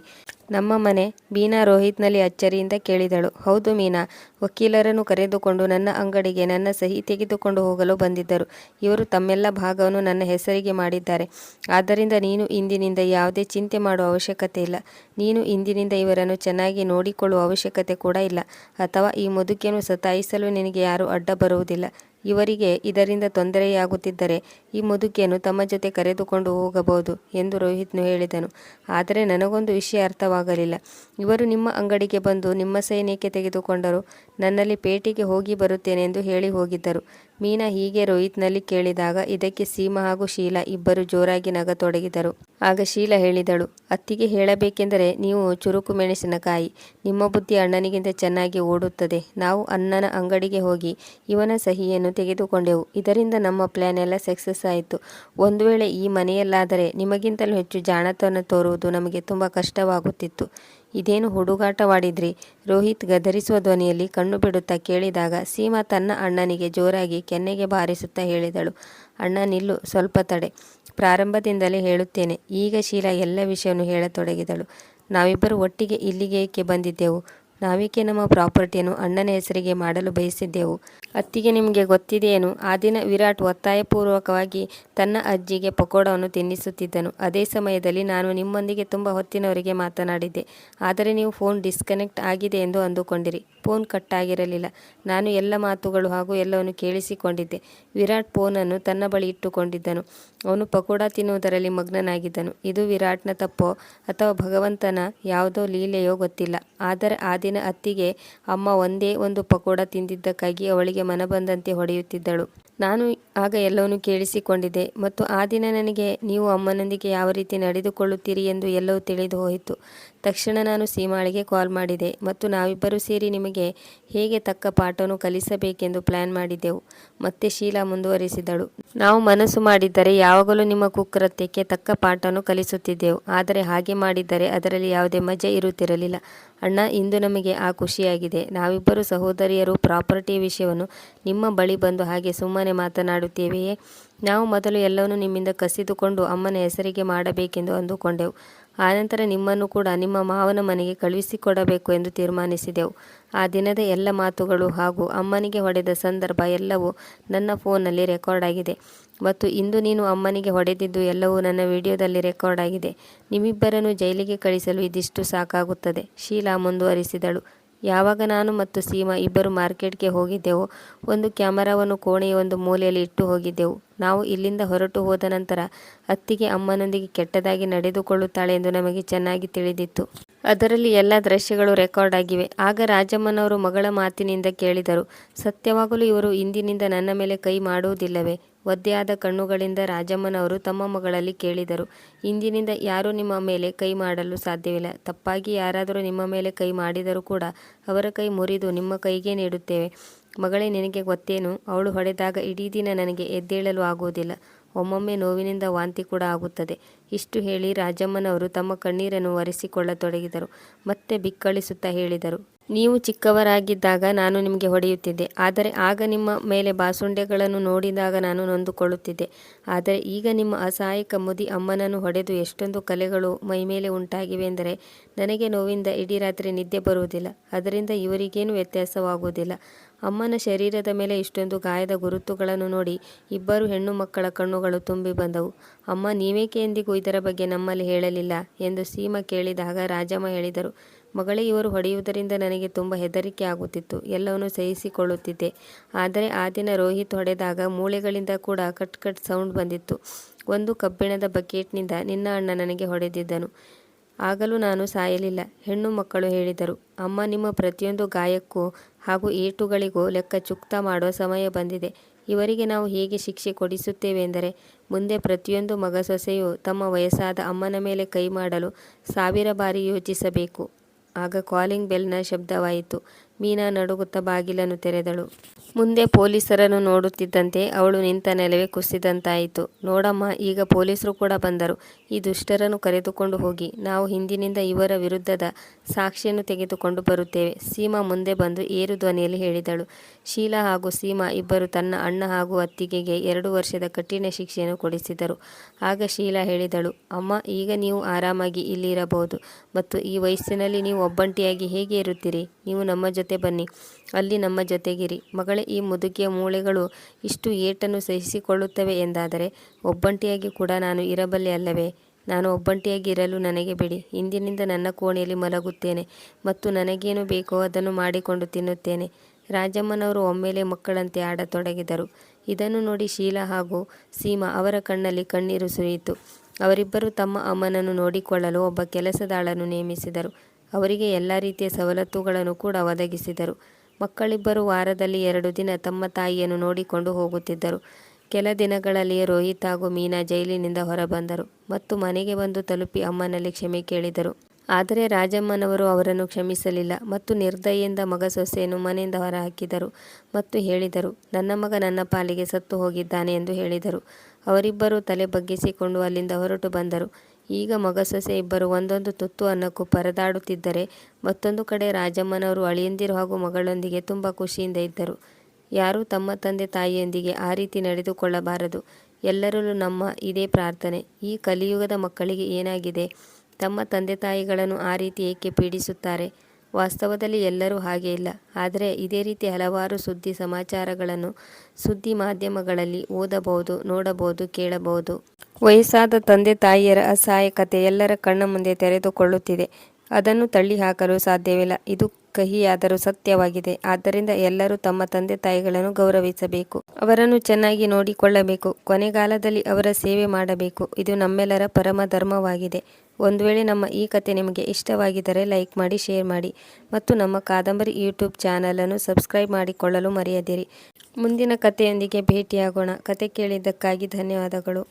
ನಮ್ಮ ಮನೆ ಬೀನಾ ರೋಹಿತ್ನಲ್ಲಿ ಅಚ್ಚರಿಯಿಂದ ಕೇಳಿದಳು. ಹೌದು ಮೀನಾ, ವಕೀಲರನ್ನು ಕರೆದುಕೊಂಡು ನನ್ನ ಅಂಗಡಿಗೆ ನನ್ನ ಸಹಿ ತೆಗೆದುಕೊಂಡು ಹೋಗಲು ಬಂದಿದ್ದರು. ಇವರು ತಮ್ಮೆಲ್ಲ ಭಾಗವನ್ನು ನನ್ನ ಹೆಸರಿಗೆ ಮಾಡಿದ್ದಾರೆ. ಆದ್ದರಿಂದ ನೀನು ಇಂದಿನಿಂದ ಯಾವುದೇ ಚಿಂತೆ ಮಾಡುವ ಅವಶ್ಯಕತೆ ಇಲ್ಲ. ನೀನು ಇಂದಿನಿಂದ ಇವರನ್ನು ಚೆನ್ನಾಗಿ ನೋಡಿಕೊಳ್ಳುವ ಅವಶ್ಯಕತೆ ಕೂಡ ಇಲ್ಲ. ಅಥವಾ ಈ ಮುದುಕಿಯನ್ನು ಸತಾಯಿಸಲು ನಿನಗೆ ಯಾರೂ ಅಡ್ಡ ಬರುವುದಿಲ್ಲ. ಇವರಿಗೆ ಇದರಿಂದ ತೊಂದರೆಯಾಗುತ್ತಿದ್ದರೆ ಈ ಮುದುಕಿಯನ್ನು ತಮ್ಮ ಜೊತೆ ಕರೆದುಕೊಂಡು ಹೋಗಬಹುದು ಎಂದು ರೋಹಿತ್ನು ಹೇಳಿದನು. ಆದರೆ ನನಗೊಂದು ವಿಷಯ ಅರ್ಥವಾಗಲಿಲ್ಲ. ಇವರು ನಿಮ್ಮ ಅಂಗಡಿಗೆ ಬಂದು ನಿಮ್ಮ ಸೈನ್ಯಕ್ಕೆ ತೆಗೆದುಕೊಂಡರು. ನನ್ನಲ್ಲಿ ಪೇಟೆಗೆ ಹೋಗಿ ಬರುತ್ತೇನೆ ಎಂದು ಹೇಳಿ ಹೋಗಿದ್ದರು. ಮೀನಾ ಹೀಗೆ ರೋಹಿತ್ನಲ್ಲಿ ಕೇಳಿದಾಗ ಇದಕ್ಕೆ ಸೀಮಾ ಹಾಗೂ ಶೀಲಾ ಇಬ್ಬರು ಜೋರಾಗಿ ನಗತೊಡಗಿದರು. ಆಗ ಶೀಲಾ ಹೇಳಿದಳು, ಅತ್ತಿಗೆ ಹೇಳಬೇಕೆಂದರೆ ನೀವು ಚುರುಕು ಮೆಣಸಿನಕಾಯಿ, ನಿಮ್ಮ ಬುದ್ಧಿ ಅಣ್ಣನಿಗಿಂತ ಚೆನ್ನಾಗಿ ಓಡುತ್ತದೆ. ನಾವು ಅಣ್ಣನ ಅಂಗಡಿಗೆ ಹೋಗಿ ಇವನ ಸಹಿಯನ್ನು ತೆಗೆದುಕೊಂಡೆವು. ಇದರಿಂದ ನಮ್ಮ ಪ್ಲ್ಯಾನ್ ಎಲ್ಲ ಸಕ್ಸಸ್ ಆಯಿತು. ಒಂದು ವೇಳೆ ಈ ಮನೆಯಲ್ಲಾದರೆ ನಿಮಗಿಂತಲೂ ಹೆಚ್ಚು ಜಾಣತನ ತೋರುವುದು ನಮಗೆ ತುಂಬ ಕಷ್ಟವಾಗುತ್ತಿತ್ತು. ಇದೇನು ಹುಡುಗಾಟವಾಡಿದ್ರಿ? ರೋಹಿತ್ ಗದರಿಸುವ ಧ್ವನಿಯಲ್ಲಿ ಕಣ್ಣು ಬಿಡುತ್ತಾ ಕೇಳಿದಾಗ ಸೀಮಾ ತನ್ನ ಅಣ್ಣನಿಗೆ ಜೋರಾಗಿ ಕೆನ್ನೆಗೆ ಬಾರಿಸುತ್ತಾ ಹೇಳಿದಳು. ಅಣ್ಣ, ನಿಲ್ಲು, ಸ್ವಲ್ಪ ತಡೆ. ಪ್ರಾರಂಭದಿಂದಲೇ ಹೇಳುತ್ತೇನೆ. ಈಗ ಶೀಲಾ ಎಲ್ಲ ವಿಷಯವನ್ನು ಹೇಳತೊಡಗಿದಳು. ನಾವಿಬ್ಬರು ಒಟ್ಟಿಗೆ ಇಲ್ಲಿಗೆ ಏಕೆ ಬಂದಿದ್ದೆವು? ನಾವೇಕೆ ನಮ್ಮ ಪ್ರಾಪರ್ಟಿಯನ್ನು ಅಣ್ಣನ ಹೆಸರಿಗೆ ಮಾಡಲು ಬಯಸಿದ್ದೆವು. ಅತ್ತಿಗೆ ನಿಮಗೆ ಗೊತ್ತಿದೆಯೇನು? ಆ ದಿನ ವಿರಾಟ್ ಒತ್ತಾಯಪೂರ್ವಕವಾಗಿ ತನ್ನ ಅಜ್ಜಿಗೆ ಪಕೋಡವನ್ನು ತಿನ್ನಿಸುತ್ತಿದ್ದನು. ಅದೇ ಸಮಯದಲ್ಲಿ ನಾನು ನಿಮ್ಮೊಂದಿಗೆ ತುಂಬ ಹೊತ್ತಿನವರಿಗೆ ಮಾತನಾಡಿದ್ದೆ. ಆದರೆ ನೀವು ಫೋನ್ ಡಿಸ್ಕನೆಕ್ಟ್ ಆಗಿದೆ ಎಂದು ಅಂದುಕೊಂಡಿರಿ. ಫೋನ್ ಕಟ್ ಆಗಿರಲಿಲ್ಲ ನಾನು ಎಲ್ಲ ಮಾತುಗಳು ಹಾಗೂ ಎಲ್ಲವನ್ನು ಕೇಳಿಸಿಕೊಂಡಿದ್ದೆ. ವಿರಾಟ್ ಫೋನನ್ನು ತನ್ನ ಬಳಿ ಇಟ್ಟುಕೊಂಡಿದ್ದನು. ಅವನು ಪಕೋಡ ತಿನ್ನುವುದರಲ್ಲಿ ಮಗ್ನನಾಗಿದ್ದನು. ಇದು ವಿರಾಟ್ನ ತಪ್ಪೋ ಅಥವಾ ಭಗವಂತನ ಯಾವುದೋ ಲೀಲೆಯೋ ಗೊತ್ತಿಲ್ಲ. ಆದರೆ ಆ ದಿನ ಅತ್ತಿಗೆ ಅಮ್ಮ ಒಂದೇ ಒಂದು ಪಕೋಡ ತಿಂದಿದ್ದಕ್ಕಾಗಿ ಅವಳಿಗೆ ಮನಬಂದಂತೆ ಹೊಡೆಯುತ್ತಿದ್ದಳು. ನಾನು ಆಗ ಎಲ್ಲವನ್ನೂ ಕೇಳಿಸಿಕೊಂಡಿದ್ದೆ ಮತ್ತು ಆ ದಿನ ನನಗೆ, ನೀವು ಅಮ್ಮನೊಂದಿಗೆ ಯಾವ ರೀತಿ ನಡೆದುಕೊಳ್ಳುತ್ತೀರಿ ಎಂದು ಎಲ್ಲವೂ ತಿಳಿದು ಹೋಯಿತು. ತಕ್ಷಣ ನಾನು ಸೀಮಾಳಿಗೆ ಕಾಲ್ ಮಾಡಿದೆ ಮತ್ತು ನಾವಿಬ್ಬರೂ ಸೇರಿ ನಿಮಗೆ ಹೇಗೆ ತಕ್ಕ ಪಾಠವನ್ನು ಕಲಿಸಬೇಕೆಂದು ಪ್ಲಾನ್ ಮಾಡಿದ್ದೆವು. ಮತ್ತೆ ಶೀಲಾ ಮುಂದುವರಿಸಿದಳು. ನಾವು ಮನಸ್ಸು ಮಾಡಿದ್ದರೆ ಯಾವಾಗಲೂ ನಿಮ್ಮ ಕುಕೃತ್ಯಕ್ಕೆ ತಕ್ಕ ಪಾಠವನ್ನು ಕಲಿಸುತ್ತಿದ್ದೆವು. ಆದರೆ ಹಾಗೆ ಮಾಡಿದ್ದರೆ ಅದರಲ್ಲಿ ಯಾವುದೇ ಮಜೆ ಇರುತ್ತಿರಲಿಲ್ಲ. ಅಣ್ಣ, ಇಂದು ನಮಗೆ ಆ ಖುಷಿಯಾಗಿದೆ. ನಾವಿಬ್ಬರು ಸಹೋದರಿಯರು ಪ್ರಾಪರ್ಟಿ ವಿಷಯವನ್ನು ನಿಮ್ಮ ಬಳಿ ಬಂದು ಹಾಗೆ ಸುಮ್ಮನೆ ಮಾತನಾಡುತ್ತೇವೆಯೇ? ನಾವು ಮೊದಲು ಎಲ್ಲವನ್ನೂ ನಿಮ್ಮಿಂದ ಕಸಿದುಕೊಂಡು ಅಮ್ಮನ ಹೆಸರಿಗೆ ಮಾಡಬೇಕೆಂದು ಅಂದುಕೊಂಡೆವು. ಆನಂತರ ನಿಮ್ಮನ್ನು ಕೂಡ ನಿಮ್ಮ ಮಾವನ ಮನೆಗೆ ಕಳುಹಿಸಿಕೊಡಬೇಕು ಎಂದು ತೀರ್ಮಾನಿಸಿದೆವು. ಆ ದಿನದ ಎಲ್ಲ ಮಾತುಗಳು ಹಾಗೂ ಅಮ್ಮನಿಗೆ ಹೊಡೆದ ಸಂದರ್ಭ ಎಲ್ಲವೂ ನನ್ನ ಫೋನ್ನಲ್ಲಿ ರೆಕಾರ್ಡ್ ಆಗಿದೆ. ಮತ್ತು ಇಂದು ನೀನು ಅಮ್ಮನಿಗೆ ಹೊಡೆದಿದ್ದು ಎಲ್ಲವೂ ನನ್ನ ವಿಡಿಯೋದಲ್ಲಿ ರೆಕಾರ್ಡ್ ಆಗಿದೆ. ನಿಮ್ಮಿಬ್ಬರನ್ನು ಜೈಲಿಗೆ ಕಳಿಸಲು ಇದಿಷ್ಟು ಸಾಕಾಗುತ್ತದೆ, ಶೀಲಾ ಮುಂದುವರಿಸಿದಳು. ಯಾವಾಗ ನಾನು ಮತ್ತು ಸೀಮಾ ಇಬ್ಬರು ಮಾರ್ಕೆಟ್ಗೆ ಹೋಗಿದ್ದೆವು, ಒಂದು ಕ್ಯಾಮರಾವನ್ನು ಕೋಣೆಯ ಒಂದು ಮೂಲೆಯಲ್ಲಿ ಇಟ್ಟು ಹೋಗಿದ್ದೆವು. ನಾವು ಇಲ್ಲಿಂದ ಹೊರಟು ಹೋದ ನಂತರ ಅತ್ತಿಗೆ ಅಮ್ಮನೊಂದಿಗೆ ಕೆಟ್ಟದಾಗಿ ನಡೆದುಕೊಳ್ಳುತ್ತಾಳೆ ಎಂದು ನಮಗೆ ಚೆನ್ನಾಗಿ ತಿಳಿದಿತ್ತು. ಅದರಲ್ಲಿ ಎಲ್ಲ ದೃಶ್ಯಗಳು ರೆಕಾರ್ಡ್ ಆಗಿವೆ. ಆಗ ರಾಜಮ್ಮನವರು ಮಗಳ ಮಾತಿನಿಂದ ಕೇಳಿದರು, ಸತ್ಯವಾಗಲೂ ಇವರು ಇಂದಿನಿಂದ ನನ್ನ ಮೇಲೆ ಕೈ ಮಾಡುವುದಿಲ್ಲವೇ? ಒದ್ದೆಯಾದ ಕಣ್ಣುಗಳಿಂದ ರಾಜಮ್ಮನವರು ತಮ್ಮ ಮಗಳಲ್ಲಿ ಕೇಳಿದರು. ಇಂದಿನಿಂದ ಯಾರೂ ನಿಮ್ಮ ಮೇಲೆ ಕೈ ಮಾಡಲು ಸಾಧ್ಯವಿಲ್ಲ. ತಪ್ಪಾಗಿ ಯಾರಾದರೂ ನಿಮ್ಮ ಮೇಲೆ ಕೈ ಮಾಡಿದರೂ ಕೂಡ ಅವರ ಕೈ ಮುರಿದು ನಿಮ್ಮ ಕೈಗೆ ನೀಡುತ್ತೇವೆ. ಮಗಳೇ, ನಿನಗೆ ಗೊತ್ತೇನು? ಅವಳು ಹೊಡೆದಾಗ ಇಡೀ ದಿನ ನನಗೆ ಎದ್ದೇಳಲು ಆಗುವುದಿಲ್ಲ. ಒಮ್ಮೊಮ್ಮೆ ನೋವಿನಿಂದ ವಾಂತಿ ಕೂಡ ಆಗುತ್ತದೆ. ಇಷ್ಟು ಹೇಳಿ ರಾಜಮ್ಮನವರು ತಮ್ಮ ಕಣ್ಣೀರನ್ನು ಒರೆಸಿಕೊಳ್ಳತೊಡಗಿದರು. ಮತ್ತೆ ಬಿಕ್ಕಳಿಸುತ್ತಾ ಹೇಳಿದರು, ನೀವು ಚಿಕ್ಕವರಾಗಿದ್ದಾಗ ನಾನು ನಿಮಗೆ ಹೊಡೆಯುತ್ತಿದ್ದೆ. ಆದರೆ ಆಗ ನಿಮ್ಮ ಮೇಲೆ ಬಾಸುಂಡೆಗಳನ್ನು ನೋಡಿದಾಗ ನಾನು ನೊಂದುಕೊಳ್ಳುತ್ತಿದ್ದೆ. ಆದರೆ ಈಗ ನಿಮ್ಮ ಅಸಹಾಯಕ ಮುದಿ ಅಮ್ಮನನ್ನು ಹೊಡೆದು ಎಷ್ಟೊಂದು ಕಲೆಗಳು ಮೈಮೇಲೆ ಉಂಟಾಗಿವೆ ಎಂದರೆ ನನಗೆ ನೋವಿಂದ ಇಡೀ ರಾತ್ರಿ ನಿದ್ದೆ ಬರುವುದಿಲ್ಲ. ಅದರಿಂದ ಇವರಿಗೇನು ವ್ಯತ್ಯಾಸವಾಗುವುದಿಲ್ಲ. ಅಮ್ಮನ ಶರೀರದ ಮೇಲೆ ಇಷ್ಟೊಂದು ಗಾಯದ ಗುರುತುಗಳನ್ನು ನೋಡಿ ಇಬ್ಬರು ಹೆಣ್ಣು ಮಕ್ಕಳ ಕಣ್ಣುಗಳು ತುಂಬಿ ಬಂದವು. ಅಮ್ಮ, ನೀವೇಕೆ ಎಂದಿಗೂ ಇದರ ಬಗ್ಗೆ ನಮ್ಮಲ್ಲಿ ಹೇಳಲಿಲ್ಲ ಎಂದು ಸೀಮ ಕೇಳಿದಾಗ ರಾಜಮ್ಮ ಹೇಳಿದರು, ಮಗಳೇ, ಇವರು ಹೊಡೆಯುವುದರಿಂದ ನನಗೆ ತುಂಬ ಹೆದರಿಕೆ ಆಗುತ್ತಿತ್ತು. ಎಲ್ಲವನ್ನೂ ಸಹಿಸಿಕೊಳ್ಳುತ್ತಿದ್ದೆ. ಆದರೆ ಆ ದಿನ ರೋಹಿತ್ ಹೊಡೆದಾಗ ಮೂಳೆಗಳಿಂದ ಕೂಡ ಕಟ್ ಕಟ್ ಸೌಂಡ್ ಬಂದಿತ್ತು. ಒಂದು ಕಬ್ಬಿಣದ ಬಕೆಟ್ನಿಂದ ನಿನ್ನ ಅಣ್ಣ ನನಗೆ ಹೊಡೆದಿದ್ದನು. ಆಗಲೂ ನಾನು ಸಾಯಲಿಲ್ಲ, ಹೆಣ್ಣು ಮಕ್ಕಳು ಹೇಳಿದರು. ಅಮ್ಮ, ನಿಮ್ಮ ಪ್ರತಿಯೊಂದು ಗಾಯಕ್ಕೂ ಹಾಗೂ ಏಟುಗಳಿಗೂ ಲೆಕ್ಕ ಚುಕ್ತಾ ಮಾಡುವ ಸಮಯ ಬಂದಿದೆ. ಇವರಿಗೆ ನಾವು ಹೇಗೆ ಶಿಕ್ಷೆ ಕೊಡಿಸುತ್ತೇವೆ ಎಂದರೆ ಮುಂದೆ ಪ್ರತಿಯೊಂದು ಮಗ ಸೊಸೆಯು ತಮ್ಮ ವಯಸ್ಸಾದ ಅಮ್ಮನ ಮೇಲೆ ಕೈ ಮಾಡಲು ಸಾವಿರ ಬಾರಿ ಯೋಚಿಸಬೇಕು. ಆಗ ಕಾಲಿಂಗ್ ಬೆಲ್ನ ಶಬ್ದವಾಯಿತು. ಮೀನಾ ನಡುಗುತ್ತಾ ಬಾಗಿಲನ್ನು ತೆರೆದಳು. ಮುಂದೆ ಪೊಲೀಸರನ್ನು ನೋಡುತ್ತಿದ್ದಂತೆ ಅವಳು ನಿಂತ ನೆಲವೇ ಕುಸಿದಂತಾಯಿತು. ನೋಡಮ್ಮ, ಈಗ ಪೊಲೀಸರು ಕೂಡ ಬಂದರು. ಈ ದುಷ್ಟರನ್ನು ಕರೆದುಕೊಂಡು ಹೋಗಿ. ನಾವು ಹಿಂದಿನಿಂದ ಇವರ ವಿರುದ್ಧದ ಸಾಕ್ಷಿಯನ್ನು ತೆಗೆದುಕೊಂಡು ಬರುತ್ತೇವೆ. ಸೀಮಾ ಮುಂದೆ ಬಂದು ಏರು ಧ್ವನಿಯಲ್ಲಿ ಹೇಳಿದಳು. ಶೀಲಾ ಹಾಗೂ ಸೀಮಾ ಇಬ್ಬರು ತನ್ನ ಅಣ್ಣ ಹಾಗೂ ಅತ್ತಿಗೆಗೆ ಎರಡು ವರ್ಷದ ಕಠಿಣ ಶಿಕ್ಷೆಯನ್ನು ಕೊಡಿಸಿದರು. ಆಗ ಶೀಲಾ ಹೇಳಿದಳು, ಅಮ್ಮ, ಈಗ ನೀವು ಆರಾಮಾಗಿ ಇಲ್ಲಿ ಇರಬಹುದು ಮತ್ತು ಈ ವಯಸ್ಸಿನಲ್ಲಿ ನೀವು ಒಬ್ಬಂಟಿಯಾಗಿ ಹೇಗೆ ಇರುತ್ತೀರಿ? ನೀವು ನಮ್ಮ ಜೊತೆ ಬನ್ನಿ. ಅಲ್ಲಿ ನಮ್ಮ ಜೊತೆಗಿರಿ. ಮಗಳೇ ಈ ಮುದುಕಿಯ ಮೂಳೆಗಳು ಇಷ್ಟು ಏಟನ್ನು ಸಹಿಸಿಕೊಳ್ಳುತ್ತವೆ ಎಂದಾದರೆ ಒಬ್ಬಂಟಿಯಾಗಿ ಕೂಡ ನಾನು ಇರಬಲ್ಲೆ ಅಲ್ಲವೇ? ನಾನು ಒಬ್ಬಂಟಿಯಾಗಿ ಇರಲು ನನಗೆ ಬಿಡಿ. ಇಂದಿನಿಂದ ನನ್ನ ಕೋಣೆಯಲ್ಲಿ ಮಲಗುತ್ತೇನೆ ಮತ್ತು ನನಗೇನು ಬೇಕೋ ಅದನ್ನು ಮಾಡಿಕೊಂಡು ತಿನ್ನುತ್ತೇನೆ. ರಾಜಮ್ಮನವರು ಒಮ್ಮೆಲೆ ಮಕ್ಕಳಂತೆ ಆಡತೊಡಗಿದರು. ಇದನ್ನು ನೋಡಿ ಶೀಲಾ ಹಾಗೂ ಸೀಮಾ ಅವರ ಕಣ್ಣಲ್ಲಿ ಕಣ್ಣೀರು ಸುರಿಯಿತು. ಅವರಿಬ್ಬರು ತಮ್ಮ ಅಮ್ಮನನ್ನು ನೋಡಿಕೊಳ್ಳಲು ಒಬ್ಬ ಕೆಲಸದಾಳನ್ನು ನೇಮಿಸಿದರು. ಅವರಿಗೆ ಎಲ್ಲ ರೀತಿಯ ಸವಲತ್ತುಗಳನ್ನು ಕೂಡ ಒದಗಿಸಿದರು. ಮಕ್ಕಳಿಬ್ಬರು ವಾರದಲ್ಲಿ ಎರಡು ದಿನ ತಮ್ಮ ತಾಯಿಯನ್ನು ನೋಡಿಕೊಂಡು ಹೋಗುತ್ತಿದ್ದರು. ಕೆಲ ದಿನಗಳಲ್ಲಿಯೇ ರೋಹಿತ್ ಹಾಗೂ ಮೀನಾ ಜೈಲಿನಿಂದ ಹೊರಬಂದರು ಮತ್ತು ಮನೆಗೆ ಬಂದು ತಲುಪಿ ಅಮ್ಮನಲ್ಲಿ ಕ್ಷಮೆ ಕೇಳಿದರು. ಆದರೆ ರಾಜಮ್ಮನವರು ಅವರನ್ನು ಕ್ಷಮಿಸಲಿಲ್ಲ ಮತ್ತು ನಿರ್ದಯೆಯಿಂದ ಮಗ ಸೊಸೆಯನ್ನು ಮನೆಯಿಂದ ಹೊರಹಾಕಿದರು ಮತ್ತು ಹೇಳಿದರು, ನನ್ನ ಮಗ ನನ್ನ ಪಾಲಿಗೆ ಸತ್ತು ಹೋಗಿದ್ದಾನೆ ಎಂದು ಹೇಳಿದರು. ಅವರಿಬ್ಬರು ತಲೆ ಬಗ್ಗಿಸಿಕೊಂಡು ಅಲ್ಲಿಂದ ಹೊರಟು ಬಂದರು. ಈಗ ಮಗ ಸೊಸೆ ಇಬ್ಬರು ಒಂದೊಂದು ತುತ್ತು ಅನ್ನಕ್ಕೂ ಪರದಾಡುತ್ತಿದ್ದರೆ ಮತ್ತೊಂದು ಕಡೆ ರಾಜಮ್ಮನವರು ಅಳಿಯಂದಿರು ಹಾಗೂ ಮಗಳೊಂದಿಗೆ ತುಂಬ ಖುಷಿಯಿಂದ ಇದ್ದರು. ಯಾರೂ ತಮ್ಮ ತಂದೆ ತಾಯಿಯೊಂದಿಗೆ ಆ ರೀತಿ ನಡೆದುಕೊಳ್ಳಬಾರದು. ಎಲ್ಲರಲ್ಲೂ ನಮ್ಮ ಇದೇ ಪ್ರಾರ್ಥನೆ. ಈ ಕಲಿಯುಗದ ಮಕ್ಕಳಿಗೆ ಏನಾಗಿದೆ? ತಮ್ಮ ತಂದೆ ತಾಯಿಗಳನ್ನು ಆ ರೀತಿ ಏಕೆ ಪೀಡಿಸುತ್ತಾರೆ? ವಾಸ್ತವದಲ್ಲಿ ಎಲ್ಲರೂ ಹಾಗೆ ಇಲ್ಲ. ಆದರೆ ಇದೇ ರೀತಿ ಹಲವಾರು ಸುದ್ದಿ ಸಮಾಚಾರಗಳನ್ನು ಸುದ್ದಿ ಮಾಧ್ಯಮಗಳಲ್ಲಿ ಓದಬಹುದು, ನೋಡಬಹುದು, ಕೇಳಬಹುದು. ವಯಸ್ಸಾದ ತಂದೆ ತಾಯಿಯರ ಅಸಹಾಯಕತೆ ಎಲ್ಲರ ಕಣ್ಣ ಮುಂದೆ ತೆರೆದುಕೊಳ್ಳುತ್ತಿದೆ. ಅದನ್ನು ತಳ್ಳಿ ಹಾಕಲು ಸಾಧ್ಯವಿಲ್ಲ. ಇದು ಕಹಿಯಾದರೂ ಸತ್ಯವಾಗಿದೆ. ಆದ್ದರಿಂದ ಎಲ್ಲರೂ ತಮ್ಮ ತಂದೆ ತಾಯಿಗಳನ್ನು ಗೌರವಿಸಬೇಕು. ಅವರನ್ನು ಚೆನ್ನಾಗಿ ನೋಡಿಕೊಳ್ಳಬೇಕು. ಕೊನೆಗಾಲದಲ್ಲಿ ಅವರ ಸೇವೆ ಮಾಡಬೇಕು. ಇದು ನಮ್ಮೆಲ್ಲರ ಪರಮ ಧರ್ಮವಾಗಿದೆ ಒಂದು ವೇಳೆ ನಮ್ಮ ಈ ಕತೆ ನಿಮಗೆ ಇಷ್ಟವಾಗಿದ್ದರೆ ಲೈಕ್ ಮಾಡಿ, ಶೇರ್ ಮಾಡಿ ಮತ್ತು ನಮ್ಮ ಕಾದಂಬರಿ ಯೂಟ್ಯೂಬ್ ಚಾನಲನ್ನು ಸಬ್ಸ್ಕ್ರೈಬ್ ಮಾಡಿಕೊಳ್ಳಲು ಮರೆಯದಿರಿ. ಮುಂದಿನ ಕಥೆಯೊಂದಿಗೆ ಭೇಟಿಯಾಗೋಣ. ಕತೆ ಕೇಳಿದ್ದಕ್ಕಾಗಿ ಧನ್ಯವಾದಗಳು.